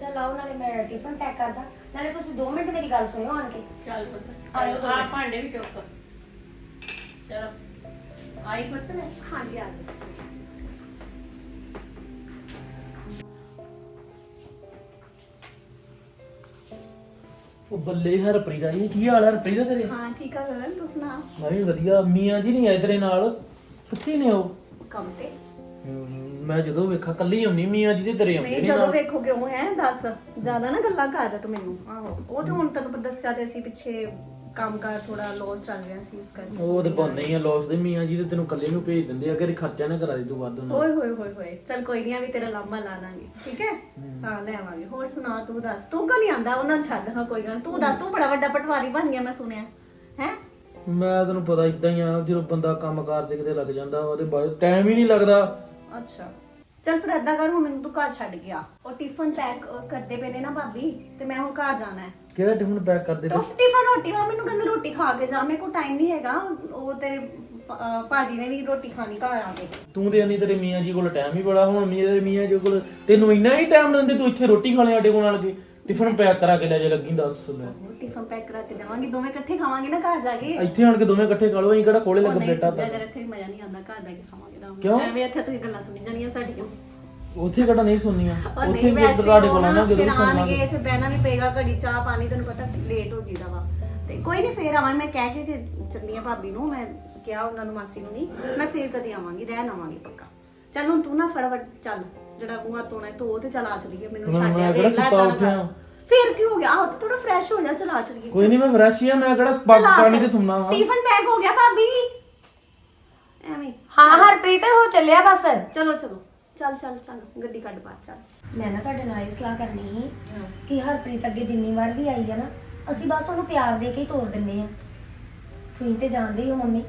ਚਲ ਆਓ ਨਾਲੇ ਮੈਂ ਟਿਫਨ ਪੈਕ ਕਰਦਾ। ਨਾਲੇ ਤੁਸੀਂ 2 ਮਿੰਟ ਮੇਰੀ ਗੱਲ ਸੁਣਿਓ ਆਣ ਕੇ। ਚੱਲ ਪੁੱਤ ਆਇਓ ਦੋ ਆ ਮਿੰਟ। ਭਾਂਡੇ ਵੀ ਚੁੱਕ। ਚਲੋ। ਆਈ ਪੁੱਤ ਨੇ ਹਾਂਜੀ ਆ ਜਾਓ। ਤੁਸੀਂ। ਉਹ ਬੱਲੇ ਹਰਪ੍ਰੀਤ ਜੀ ਕੀ ਹਾਲ ਹੈ ਹਰਪ੍ਰੀਤ ਦਾ ਤੇਰੇ? ਹਾਂ ਠੀਕ ਆ ਗਗਨ ਤੂੰ ਸੁਣਾ? ਮੈਂ ਵੀ ਵਧੀਆ ਮੀਆਂ ਜੀ ਨਹੀਂ ਆਏ ਤੇਰੇ ਨਾਲ। ਕਿੱਥੇ ਨੇ ਉਹ? ਕੰਮ ਤੇ। ਮੈਂ ਜਦੋਂ ਵੇਖਾ ਕੱਲੀ ਹੁੰਨੀ ਮੀਆਂ ਜੀ ਤੇ ਤੇਰੇ ਆਉਂਦੇ ਨਹੀਂ ਜਦੋਂ ਵੇਖੋ ਕਿਉਂ ਹੈ ਦੱਸ। ਜ਼ਿਆਦਾ ਨਾ ਗੱਲਾਂ ਕਰ ਤੂੰ ਮੈਨੂੰ। ਆਹੋ ਉਹ ਤੇ ਹੁਣ ਤੈਨੂੰ ਦੱਸਿਆ ਤੇ ਅਸੀਂ ਪਿੱਛੇ ਕੰਮਕਾਰ ਥੋੜਾ ਲੋਸ ਚੱਲ ਰਿਹਾ ਸੀ ਇਸ ਕਰਕੇ। ਉਹ ਤੇ ਬੰਦੇ ਹੀ ਆ ਲੋਸ ਦੇ ਮੀਆਂ ਜੀ ਤੇ ਤੈਨੂੰ ਕੱਲੇ ਨੂੰ ਭੇਜ ਦਿੰਦੇ ਆ ਕਿ ਖਰਚਾ ਨਾ ਕਰਾ ਦੇ ਤੂੰ ਵੱਧ ਉਹਨਾਂ ਓਏ ਹੋਏ ਹੋਏ ਹੋਏ। ਚਲ ਕੋਈ ਨਹੀਂ ਆ ਵੀ ਤੇਰਾ ਲਾਮਾ ਲਾ ਦਾਂਗੇ ਠੀਕ ਹੈ? ਹਾਂ। ਲੈ ਆਵਾਂਗੇ। ਹੋਰ ਸੁਣਾ ਤੂੰ ਦੱਸ। ਤੂੰ ਕਿਉਂ ਨਹੀਂ ਆਂਦਾ ਉਹਨਾਂ ਨੂੰ ਛੱਡ ਹਾਂ ਕੋਈ ਗੱਲ ਨੀ। ਤੂੰ ਦੱਸ ਤੂੰ ਬੜਾ ਵੱਡਾ ਪਟਵਾਰੀ ਬਣ ਗਿਆ ਮੈਂ ਸੁਣਿਆ। ਹੈ? ਮੈਂ ਤੈਨੂੰ ਪਤਾ ਇਦਾਂ ਹੀ ਆ ਜਦੋਂ ਬੰਦਾ ਕੰਮ ਕਾਰ ਤੇ ਕਿਤੇ ਲੱਗ ਜਾਂਦਾ ਉਹਦੇ ਬਾਅਦ ਟਾਈਮ ਹੀ ਨਹੀਂ ਲੱਗਦਾ। ਅੱਛਾ। ਚਲ ਫਿਰ ਏਦਾਂ ਕਰ ਹੁਣ ਮੈਨੂੰ ਤੂੰ ਘਰ ਛੱਡ ਗਿਆ ਉਹ ਟਿਫਨ ਪੈਕ ਕਰਦੇ ਪਏ ਨੇ ਨਾ ਭਾਬੀ ਤੇ ਮੈਂ ਹੁਣ ਘਰ ਜਾਣਾ ਹੈ। ਕਿਹੜਾ ਟਿਫਨ ਪੈਕ ਕਰਦੇ ਤੋ ਪਏ? ਟਿਫਨ ਰੋਟੀ ਵਾ ਮੈਨੂੰ ਕਹਿੰਦੇ ਰੋਟੀ ਖਾ ਕੇ ਜਾ ਮੇਰੇ ਕੋਲ ਟਾਈਮ ਨਹੀਂ ਹੈਗਾ। ਉਹ ਅਹ ਭਾਜੀ ਨੇ ਵੀ ਰੋਟੀ ਖਾਣੀ ਘਰ ਆ ਕੇ। ਤੂੰ ਤੇ ਨਹੀਂ ਤੇਰੇ ਮੀਆਂ ਜੀ ਕੋਲ ਟਾਈਮ ਹੀ ਬੜਾ ਹੁਣ ਮੇਰੇ ਮੀਆਂ ਜੀ ਕੋਲ ਤੈਨੂੰ ਇੰਨਾ ਹੀ ਟਾਈਮ ਦਿੰਦੇ ਤੂੰ ਇੱਥੇ ਰੋਟੀ ਖਾਣੇ ਸਾਡੇ ਕੋਲ ਨਾਲ ਕੇ। ਟਿਫਨ ਪੈਕ ਕਰਾ ਕੇ ਲੈ ਜਾ ਲੱਗੀ ਦੱਸ ਲੈ ਉਹ ਟਿਫਨ ਪੈਕ ਕਰਾ ਕੇ ਦੇਵਾਂਗੇ ਦੋਵੇਂ ਇਕੱਠੇ ਖਾਵਾਂਗੇ ਨਾ ਘਰ ਜਾ ਕੇ। ਇੱਥੇ ਆਣ ਕੇ ਦੋਵੇਂ ਇਕੱਠੇ ਖਾ ਲਓ ਅਸੀਂ ਕਿਹੜਾ ਕੋਲੇ ਲੱਗ ਸਿੱਧਾ ਤਾਂ। ਜਰ ਇੱਥੇ ਮਜ਼ਾ ਨਹੀਂ ਆਉਂਦਾ ਘਰ ਜਾ ਕੇ ਖਾਵਾਂਗੇ ਨਾ ਕਿਉਂ? ਐਵੇਂ ਇੱਥੇ ਤੁਸੀਂ ਗੱਲਾਂ ਸੁਣੀ ਜਾਣੀਆਂ ਸਾਡੀਆਂ। ਉੱਥੇ ਕਿਹੜਾ ਨਹੀਂ ਸੁਣਨੀਆਂ। ਉੱਥੇ ਨਹੀਂ ਵੀ ਵੈਸੇ ਇੱਧਰ ਤੁਹਾਡੇ ਕੋਲ ਨਾ ਆਣਾ ਫਿਰ ਜਦੋਂ ਆਣਗੇ ਸੁਣਾਂਗੇ ਫਿਰ ਬਹਿਣਾ ਵੀ ਪਏਗਾ ਘੜੀ ਚਾਹ ਪਾਣੀ ਤੈਨੂੰ ਪਤਾ ਲੇਟ ਹੋ ਜੀਦਾ ਵਾ। ਤੇ ਕੋਈ ਨਹੀਂ ਫੇਰ ਆਵਾਂ ਮੈਂ ਕਹਿ ਕੇ ਕਿ ਚੱਲੀ ਆ ਭਾਬੀ ਨੂੰ ਮੈਂ ਕਿਹਾ ਉਹਨਾਂ ਨੂੰ ਮਾਸੀ ਨੂੰ ਨਹੀਂ ਮੈਂ ਫੇਰ ਕਦੀ ਆਵਾਂਗੀ ਰਹਿਣ ਆਵਾਂਗੀ ਪੱਕਾ। ਚੱਲ ਹੁਣ ਤੂੰ ਨਾ ਫਟਾਫਟ ਚੱਲ ਜਿਹੜਾ ਮੂੰਹ ਧੋਣਾ ਹੈ ਧੋ ਤੇ ਚੱਲ ਆ ਚਲੀਏ ਮੈਨੂੰ ਛੱਡ ਆ ਕਿਹੜਾ ਵੇਖ ਲੈ ਸੁੱਤਾ ਉੱਠਿਆ। ਫੇਰ ਕੀ ਹੋ ਗਿਆ? ਆਹ ਥੋੜਾ ਫਰੈਸ਼ ਹੋ ਜਾ ਚਲ ਆ ਚਲੀਏ। ਕੋਈ ਨਹੀਂ ਮੈਂ ਫਰੈਸ਼ ਹੀ ਆ ਮੈਂ ਕਿਹੜਾ ਆ ਪਾਣੀ। ਤੇ ਸੁਣਨਾ ਵਾ। ਟਿਫਨ ਪੈਕ ਹੋ ਗਿਆ ਭਾਬੀ। ਐਵੇਂ। ਹਾਂ ਹਰਪ੍ਰੀਤ ਹੋ ਚੱਲਿਆ ਬਸ। ਚਲੋ ਚਲੋ। ਚੱਲ ਚੱਲ ਚੱਲ ਗੱਡੀ ਕੱਢ ਬਾਹਰ ਚੱਲ। ਮੈਂ ਨਾ ਤੁਹਾਡੇ ਨਾਲ ਇਹ ਸਲਾਹ ਕਰਨੀ ਸੀ ਕਿ ਹਰਪ੍ਰੀਤ ਅੱਗੇ ਜਿੰਨੀ ਵਾਰ ਵੀ ਆਈ ਆ ਨਾ ਅਸੀਂ ਬਸ ਉਹਨੂੰ ਪਿਆਰ ਦੇ ਕੇ ਹੀ ਤੋਰ ਦਿੰਨੇ ਆ। ਤੁਸੀਂ ਤੇ ਜਾਣਦੇ ਹੀ ਹੋ ਮੰਮੀ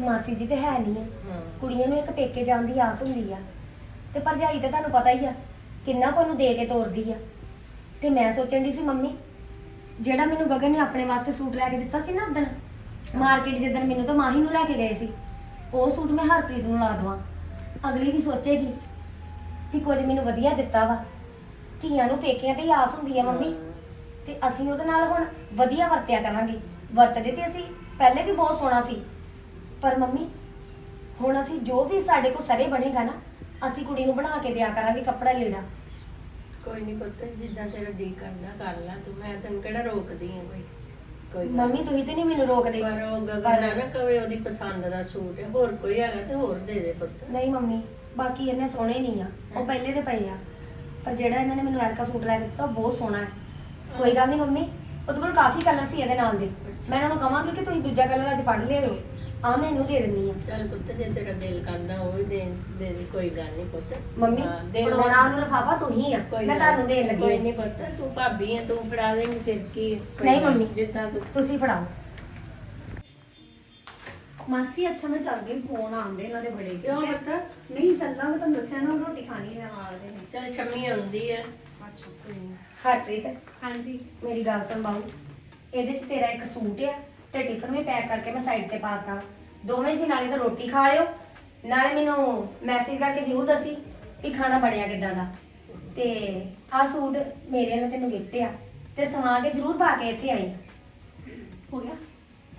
ਮਾਸੀ ਜੀ ਤੇ ਹੈ ਨਹੀਂ ਆ। ਕੁੜੀਆਂ ਨੂੰ ਇੱਕ ਪੇਕੇ ਜਾਣ ਦੀ ਆਸ ਹੁੰਦੀ ਆ। ਤੇ ਭਰਜਾਈ ਤੇ ਤੁਹਾਨੂੰ ਪਤਾ ਹੀ ਆ ਕਿੰਨਾ ਕੁ ਉਹਨੂੰ ਦੇ ਕੇ ਤੋਰਦੀ ਆ। ਤੇ ਮੈਂ ਸੋਚਣ ਦੀ ਸੀ ਮੰਮੀ ਜਿਹੜਾ ਮੈਨੂੰ ਗਗਨ ਨੇ ਆਪਣੇ ਵਾਸਤੇ ਸੂਟ ਲੈ ਕੇ ਦਿੱਤਾ ਸੀ ਨਾ ਉਦੋਂ ਮਾਰਕੀਟ ਜਿੱਦਣ ਮੈਨੂੰ ਤਾਂ ਮਾਹੀ ਨੂੰ ਲੈ ਕੇ ਗਏ ਸੀ ਉਹ ਸੂਟ ਮੈਂ ਹਰਪ੍ਰੀਤ ਨੂੰ ਲਾ ਦਵਾਂ। ਅਗਲੀ ਵੀ ਸੋਚੇਗੀ ਵੀ ਕੁਝ ਮੈਨੂੰ ਵਧੀਆ ਦਿੱਤਾ ਵਾ। ਧੀਆਂ ਨੂੰ ਪੇਕਿਆਂ ਤੇ ਹੀ ਆਸ ਹੁੰਦੀ ਆ ਮੰਮੀ। ਤੇ ਅਸੀਂ ਉਹਦੇ ਨਾਲ ਹੁਣ ਵਧੀਆ ਵਰਤਿਆ ਕਰਾਂਗੇ। ਵਰਤਦੇ ਤੇ ਅਸੀਂ ਪਹਿਲੇ ਵੀ ਬਹੁਤ ਸੋਹਣਾ ਸੀ। ਪਰ ਮੰਮੀ, ਹੁਣ ਅਸੀਂ ਜੋ ਵੀ ਸਾਡੇ ਕੋਲ ਸਰੇ ਬਣੇਗਾ ਨਾ, ਅਸੀਂ ਕੁੜੀ ਨੂੰ ਬਣਾ ਕੇ ਦਿਆ ਕਰਾਂਗੇ ਕੱਪੜਾ ਲੀੜਾ। ਕੋਈ ਨਹੀਂ ਪੁੱਤ, ਜਿੱਦਾਂ ਤੇਰਾ ਜੀ ਕਰਦਾ, ਕਰ ਲੈ ਤੂੰ। ਮੈਂ ਤੈਨੂੰ ਕਿਹੜਾ ਰੋਕਦੀ ਆ ਕੋਈ। ਕੋਈ ਗੱਲ ਮੰਮੀ ਤੁਸੀਂ ਤੇ ਨਹੀਂ ਮੈਨੂੰ ਰੋਕਦੇ। ਪਰ ਉਹ ਗਗਨ ਨਾ ਨਾ ਕਵੇ ਉਹਦੀ ਪਸੰਦ ਦਾ ਸੂਟ ਹੈ ਹੋਰ ਕੋਈ ਹੈਗਾ ਤੇ ਹੋਰ ਦੇ ਦੇ ਪੁੱਤ। ਨਹੀਂ ਮੰਮੀ ਬਾਕੀ ਇਹਨੇ ਸੋਹਣੇ ਨਹੀਂ ਆ ਉਹ ਪਹਿਲੇ ਦੇ ਪਏ ਆ। ਪਰ ਜਿਹੜਾ ਇਹਨਾਂ ਨੇ ਮੈਨੂੰ ਐਲਕਾ ਸੂਟ ਲੈ ਕੇ ਦਿੱਤਾ ਉਹ ਬਹੁਤ ਸੋਹਣਾ ਹੈ। ਕੋਈ ਗੱਲ ਨਹੀਂ ਮੰਮੀ ਉਹਦੇ ਕੋਲ ਕਾਫੀ ਕਲਰ ਸੀ ਇਹਦੇ ਨਾਲ ਦੇ। ਮੈਂ ਇਹਨਾਂ ਨੂੰ ਕਹਾਂਗੀ ਕਿ ਤੁਸੀਂ ਦੂਜਾ ਕਲਰ ਅੱਜ ਫੜ ਲਿਓ ਆ ਮੈਂ ਇਹਨੂੰ ਦੇ ਦਿੰਨੀ ਆ। ਚੱਲ ਪੁੱਤ ਜੇ ਤੇਰਾ ਦਿਲ ਕਰਦਾ ਉਹ ਵੀ ਦੇ ਦੇ ਦੇ ਕੋਈ ਗੱਲ ਨਹੀਂ ਪੁੱਤ। ਮੰਮੀ ਹਾਂ, ਦੇ ਫੜਾਉਣਾ ਉਹਨੂੰ ਲਫਾਫਾ ਤੂੰ ਹੀ ਆ। ਕੋਈ ਮੈਂ ਗੱਲ ਤੁਹਾਨੂੰ ਦੇਣ ਲੱਗੀ ਕੋਈ ਆ। ਨਹੀਂ ਪੁੱਤ ਤੂੰ ਭਾਬੀ ਹੈ ਤੂੰ ਫੜਾ ਦੇਂਗੀ ਫਿਰ ਕੀ ਹੈ? ਕੋਈ ਨਹੀਂ ਗੱਲ ਮੰਮੀ। ਜਿੱਦਾਂ ਤੂੰ ਤੁਸੀਂ ਫੜਾਓ। ਮਾਸੀ ਅੱਛਾ ਮੈਂ ਚੱਲ ਗਈ ਫੋਨ ਆਉਂਦੇ ਇਹਨਾਂ ਦੇ ਬੜੇ। ਕਿਉਂ ਪੁੱਤ? ਨਹੀਂ ਚੱਲਣਾ ਮੈਂ ਤੁਹਾਨੂੰ ਦੱਸਿਆ ਨਾ ਰੋਟੀ ਖਾਣੀ ਹੈ ਨਾਲ ਦੇ ਚੱਲ ਛੰਮੀ ਆਉਂਦੀ ਹੈ ਨੀ। ਹਰਪ੍ਰੀਤ ਹਾਂਜੀ। ਮੇਰੀ ਗੱਲ ਸੁਣ ਬਾਊ। ਇਹਦੇ 'ਚ ਤੇਰਾ ਇੱਕ ਸੂਟ ਆ ਤੇ ਟਿਫਨ ਵੀ ਪੈਕ ਕਰਕੇ ਮੈਂ ਸਾਈਡ ਤੇ ਪਾਤਾ ਦੋਵੇਂ ਜੀ ਨਾਲੇ ਤਾਂ ਰੋਟੀ ਖਾ ਲਿਓ। ਨਾਲੇ ਮੈਨੂੰ ਮੈਸੇਜ ਕਰਕੇ ਜ਼ਰੂਰ ਦੱਸੀ ਵੀ ਖਾਣਾ ਬਣਿਆ ਕਿੱਦਾਂ ਦਾ। ਤੇ ਆਹ ਸੂਟ ਮੇਰੇ ਨੇ ਤੈਨੂੰ ਗਿਫਟ ਆ। ਤੇ ਸਵਾ ਕੇ ਜ਼ਰੂਰ ਪਾ ਕੇ ਇੱਥੇ ਆਈ। ਹੋ ਗਿਆ?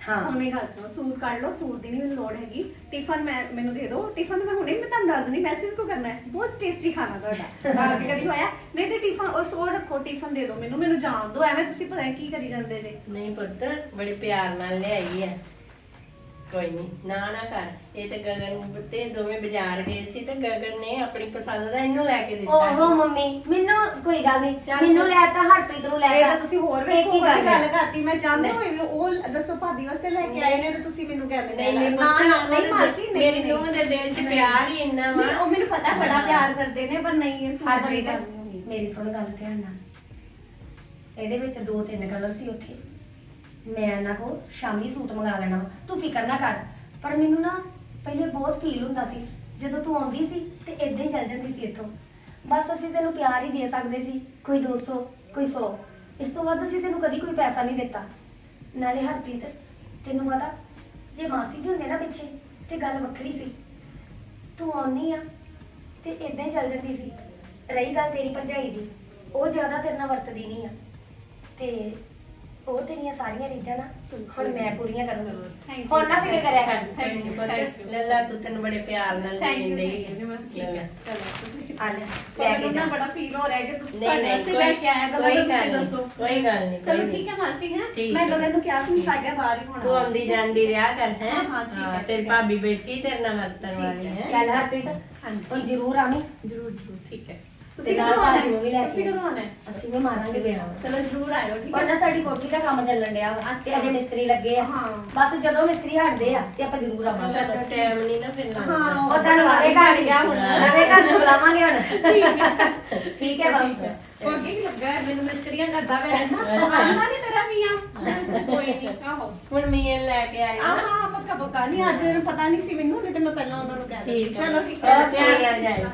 ਹਾਂ। ਹੁਣ ਗੱਲ ਸੁਣੋ ਸੂਟ ਕੱਢ ਲਓ ਸੂਟ ਦੀ ਨਹੀਂ ਮੈਨੂੰ ਲੋੜ ਹੈਗੀ। ਟਿਫਨ ਮੈਂ ਮੈਨੂੰ ਦੇ ਦਿਓ। ਟਿਫਨ ਮੈਂ ਹੁਣੇ ਮੈਂ ਤੁਹਾਨੂੰ ਦੱਸ ਦਿੰਦੀ ਮੈਸੇਜ ਕੋ ਕਰਨਾ ਹੈ? ਬਹੁਤ ਟੇਸਟੀ ਖਾਣਾ ਤੁਹਾਡਾ। ਆ ਕੇ ਕਦੀ ਹੋਇਆ? ਨਹੀਂ ਤੇ ਟਿਫਨ ਉਹ ਸੋ ਰੱਖੋ ਟਿਫਨ ਦੇ ਦਿਓ ਮੈਨੂੰ। ਮੈਨੂੰ ਜਾਣ ਦਿਓ। ਐਵੇਂ ਤੁਸੀਂ ਪਤਾ ਨੀ ਕੀ ਕਰੀ ਜਾਂਦੇ ਜੇ। ਨਹੀਂ ਪੁੱਤ ਬੜੇ ਪਿਆਰ ਨਾਲ ਲਿਆਈ ਹੈ। ਕੋਈ ਨਹੀਂ ਨਾ ਨਾ ਕਰ। ਇਹ ਤੇ ਗਗਨ ਤੇ ਦੋਵੇਂ ਬਾਜ਼ਾਰ ਗਏ ਸੀ ਤੇ ਗਗਨ ਨੇ ਆਪਣੀ ਪਸੰਦ ਦਾ ਇਹਨੂੰ ਲੈ ਕੇ ਦਿੱਤਾ। ਓਹੋ ਮੰਮੀ ਮੈਨੂੰ ਕੋਈ ਗੱਲ ਨਹੀਂ ਚੱਲ। ਮੈਨੂੰ ਲੈ ਤਾ ਹਰਪ੍ਰੀਤ ਨੂੰ ਲੈ ਇਹ ਤਾ ਤਾਂ ਤੁਸੀਂ ਹੋਰ ਵੇਖੋ ਕੀ ਗੱਲ ਕਰਤੀ ਮੈਂ ਚਾਹੁੰਦੇ ਹੋਏ ਵੀ ਉਹ ਦੱਸੋ ਭਾਬੀ ਵਾਸਤੇ ਲੈ ਕੇ ਆਏ ਨੇ ਤੇ ਤੁਸੀਂ ਮੈਨੂੰ ਕਹਿੰਦੇ ਨਹੀਂ ਨਹੀਂ ਨਾ ਨਾ ਨਹੀਂ ਮਾਸੀ ਨਹੀਂ ਮੇਰੀ ਨਹੀਂ। ਦੇ ਦਿਲ 'ਚ ਪਿਆਰ ਹੀ ਇੰਨਾ ਵਾ। ਨਹੀਂ, ਉਹ ਮੈਨੂੰ ਪਤਾ ਬੜਾ ਪਿਆਰ ਕਰਦੇ ਨੇ ਪਰ ਨਹੀਂ ਇਹ ਸੂਟ ਬੜੀ ਹਰਪ੍ਰੀਤ ਮੇਰੀ ਸੁਣ ਗੱਲ ਧਿਆਨ ਨਾਲ। ਇਹਦੇ ਵਿੱਚ ਦੋ ਤਿੰਨ ਕਲਰ ਸੀ ਉੱਥੇ। ਮੈਂ ਇਹਨਾਂ ਕੋ ਸ਼ਾਮੀ ਸੂਟ ਮੰਗਾ ਲੈਣਾ। ਵਾ। ਤੂੰ ਫਿਕਰ ਨਾ ਕਰ। ਪਰ ਮੈਨੂੰ ਨਾ ਪਹਿਲੇ ਬਹੁਤ ਫੀਲ ਹੁੰਦਾ ਸੀ, ਜਦੋਂ ਤੂੰ ਆਉਂਦੀ ਸੀ ਤੇ ਇਦਾਂ ਹੀ ਚੱਲ ਜਾਂਦੀ ਸੀ ਇੱਥੋਂ। ਬਸ ਅਸੀਂ ਤੈਨੂੰ ਪਿਆਰ ਹੀ ਦੇ ਸਕਦੇ ਸੀ, ਕੋਈ 200 ਕੋਈ 100 ਇਸ ਤੋਂ ਵੱਧ ਅਸੀਂ ਤੈਨੂੰ ਕਦੀ ਕੋਈ ਪੈਸਾ ਨਹੀਂ ਦਿੱਤਾ। ਨਾਲੇ ਹਰਪ੍ਰੀਤ, ਤੈਨੂੰ ਪਤਾ, ਜੇ ਮਾਸੀ ਜੀ ਹੁੰਦੇ ਨਾ ਪਿੱਛੇ, ਤੇ ਗੱਲ ਵੱਖਰੀ ਸੀ। ਤੂੰ ਆਉਣੀ ਆ ਤੇ ਇਦਾਂ ਹੀ ਚੱਲ ਜਾਂਦੀ ਸੀ। ਰਹੀ ਗੱਲ ਤੇਰੀ ਭਰਜਾਈ ਦੀ, ਉਹ ਜ਼ਿਆਦਾ ਤੇਰੇ ਨਾਲ ਵਰਤਦੀ ਨਹੀਂ ਆ। ਤੇ ਉਹ ਤੇਰੀਆਂ ਸਾਰੀਆਂ ਰੀਝਾਂ ਨਾ ਹੁਣ ਮੈਂ ਪੂਰੀਆਂ ਕਰੂੰਗੀ। ਹੁਣ ਨਾ ਫਿਕਰ ਕਰਿਆ ਕਰ। ਲੱਲਾ ਤੂੰ ਤੈਨੂੰ ਬੜੇ ਪਿਆਰ ਨਾਲ you, ਲੈਂਦੇ you, ਹੈ। ਆ ਲੈ ਕੇ ਜਾ। ਬੜਾ ਫੀਲ ਹੋ ਰਿਹਾ ਕਿ ਤੁਸੀਂ ਨਹੀਂ ਨਹੀਂ ਸਾਡੇ ਲੈ ਕੇ ਆਇਆ ਕੋਈ ਗੱਲ ਗੱਲ ਤੁਸੀਂ ਨਹੀਂ ਦੱਸੋ। ਕੋਈ ਗੱਲ ਨਹੀਂ ਚਲੋ ਠੀਕ ਹੈ ਮਾਸੀ ਹੈ? ਠੀਕ ਮੈਂ ਹੈ। ਗਗਨ ਨੂੰ ਕਿਹਾ ਸੀ ਮੈਂ ਛੱਡ ਗਿਆ ਬਾਹਰ ਹੀ ਹੋਣਾ। ਤੂੰ ਆਉਂਦੀ ਜਾਂਦੀ ਰਿਹਾ ਕਰ ਹੈ? ਹਾਂ, ਹਾਂ, ਠੀਕ ਹੈ, ਤੇਰੀ ਠੀਕ ਹੈ। ਭਾਬੀ ਬੈਠੀ ਤੇਰੇ ਨਾਲ ਵਰਤਣ ਵਾਲੀ ਹੈ। ਚੱਲ ਹਰਪ੍ਰੀਤ ਹੁਣ ਜ਼ਰੂਰ ਆਵੀਂ। ਜਰੂਰ ਜਰੂਰ ਠੀਕ ਹੈ। ਤੇ ਨਾਲ ਭਾਜੀ ਨੂੰ ਵੀ ਲੈ ਤੁਸੀਂ ਕੇ ਕਦੋਂ ਆਉਣਾ ਹੈ? ਅਸੀਂ ਵੀ ਮਾਰਾਂਗੇ ਗੇੜਾ ਚਲੋ ਜ਼ਰੂਰ ਆਇਓ ਠੀਕ ਪਰ ਹੈ ਨਾ ਸਾਡੀ ਕੋਠੀ ਦਾ ਕੰਮ ਚੱਲਣ ਡਿਆ ਵਾ ਤੇ ਅੱਛਾ। ਅਜੇ ਮਿਸਤਰੀ ਲੱਗੇ ਆ। ਹਾਂ। ਬਸ ਜਦੋਂ ਮਿਸਤਰੀ ਹਟਦੇ ਆ ਤੇ ਆਪਾਂ ਜ਼ਰੂਰ ਆਵਾਂਗੇ। ਸਾਡਾ ਟਾਈਮ ਨਹੀਂ ਨਾ ਫਿਰ ਲੱਗਦਾ। ਹਾਂ, ਉਹ ਤਾਂ ਨਵੇਂ ਘਰ ਗਿਆ ਹੁਣ। ਨਵੇਂ ਘਰ ਚ ਬੁਲਾਵਾਂਗੇ ਹੁਣ। ਠੀਕ ਹੈ। ਬਾਬੂ। ਉਹ ਹੀ। ਲੱਗਾ ਹੈ, ਮੈਨੂੰ ਮਸ਼ਕਰੀਆਂ ਕਰਦਾ ਪਿਆ ਆਂਦਾ ਨਹੀਂ ਤੇਰਾ ਮੀਆਂ ਕੋਈ ਨਹੀਂ ਆਹੋ। ਹੁਣ ਮੀਆਂ ਲੈ ਕੇ ਆਏ ਆਹ ਨਾ ਹਾਂ ਪੱਕਾ ਪੱਕਾ ਨਹੀਂ ਅੱਜ ਇਹਨੂੰ ਪਤਾ ਨਹੀਂ ਸੀ ਮੈਨੂੰ ਨਹੀਂ ਤੇ ਮੈਂ ਪਹਿਲਾਂ ਉਹਨਾਂ ਨੂੰ ਕਹਿ ਦਿੱਤਾ। ਠੀਕ ਹੈ। ਚਲੋ ਠੀਕ ਹੈ। ਧਿਆਨ ਨਾਲ ਜਾਇਓ।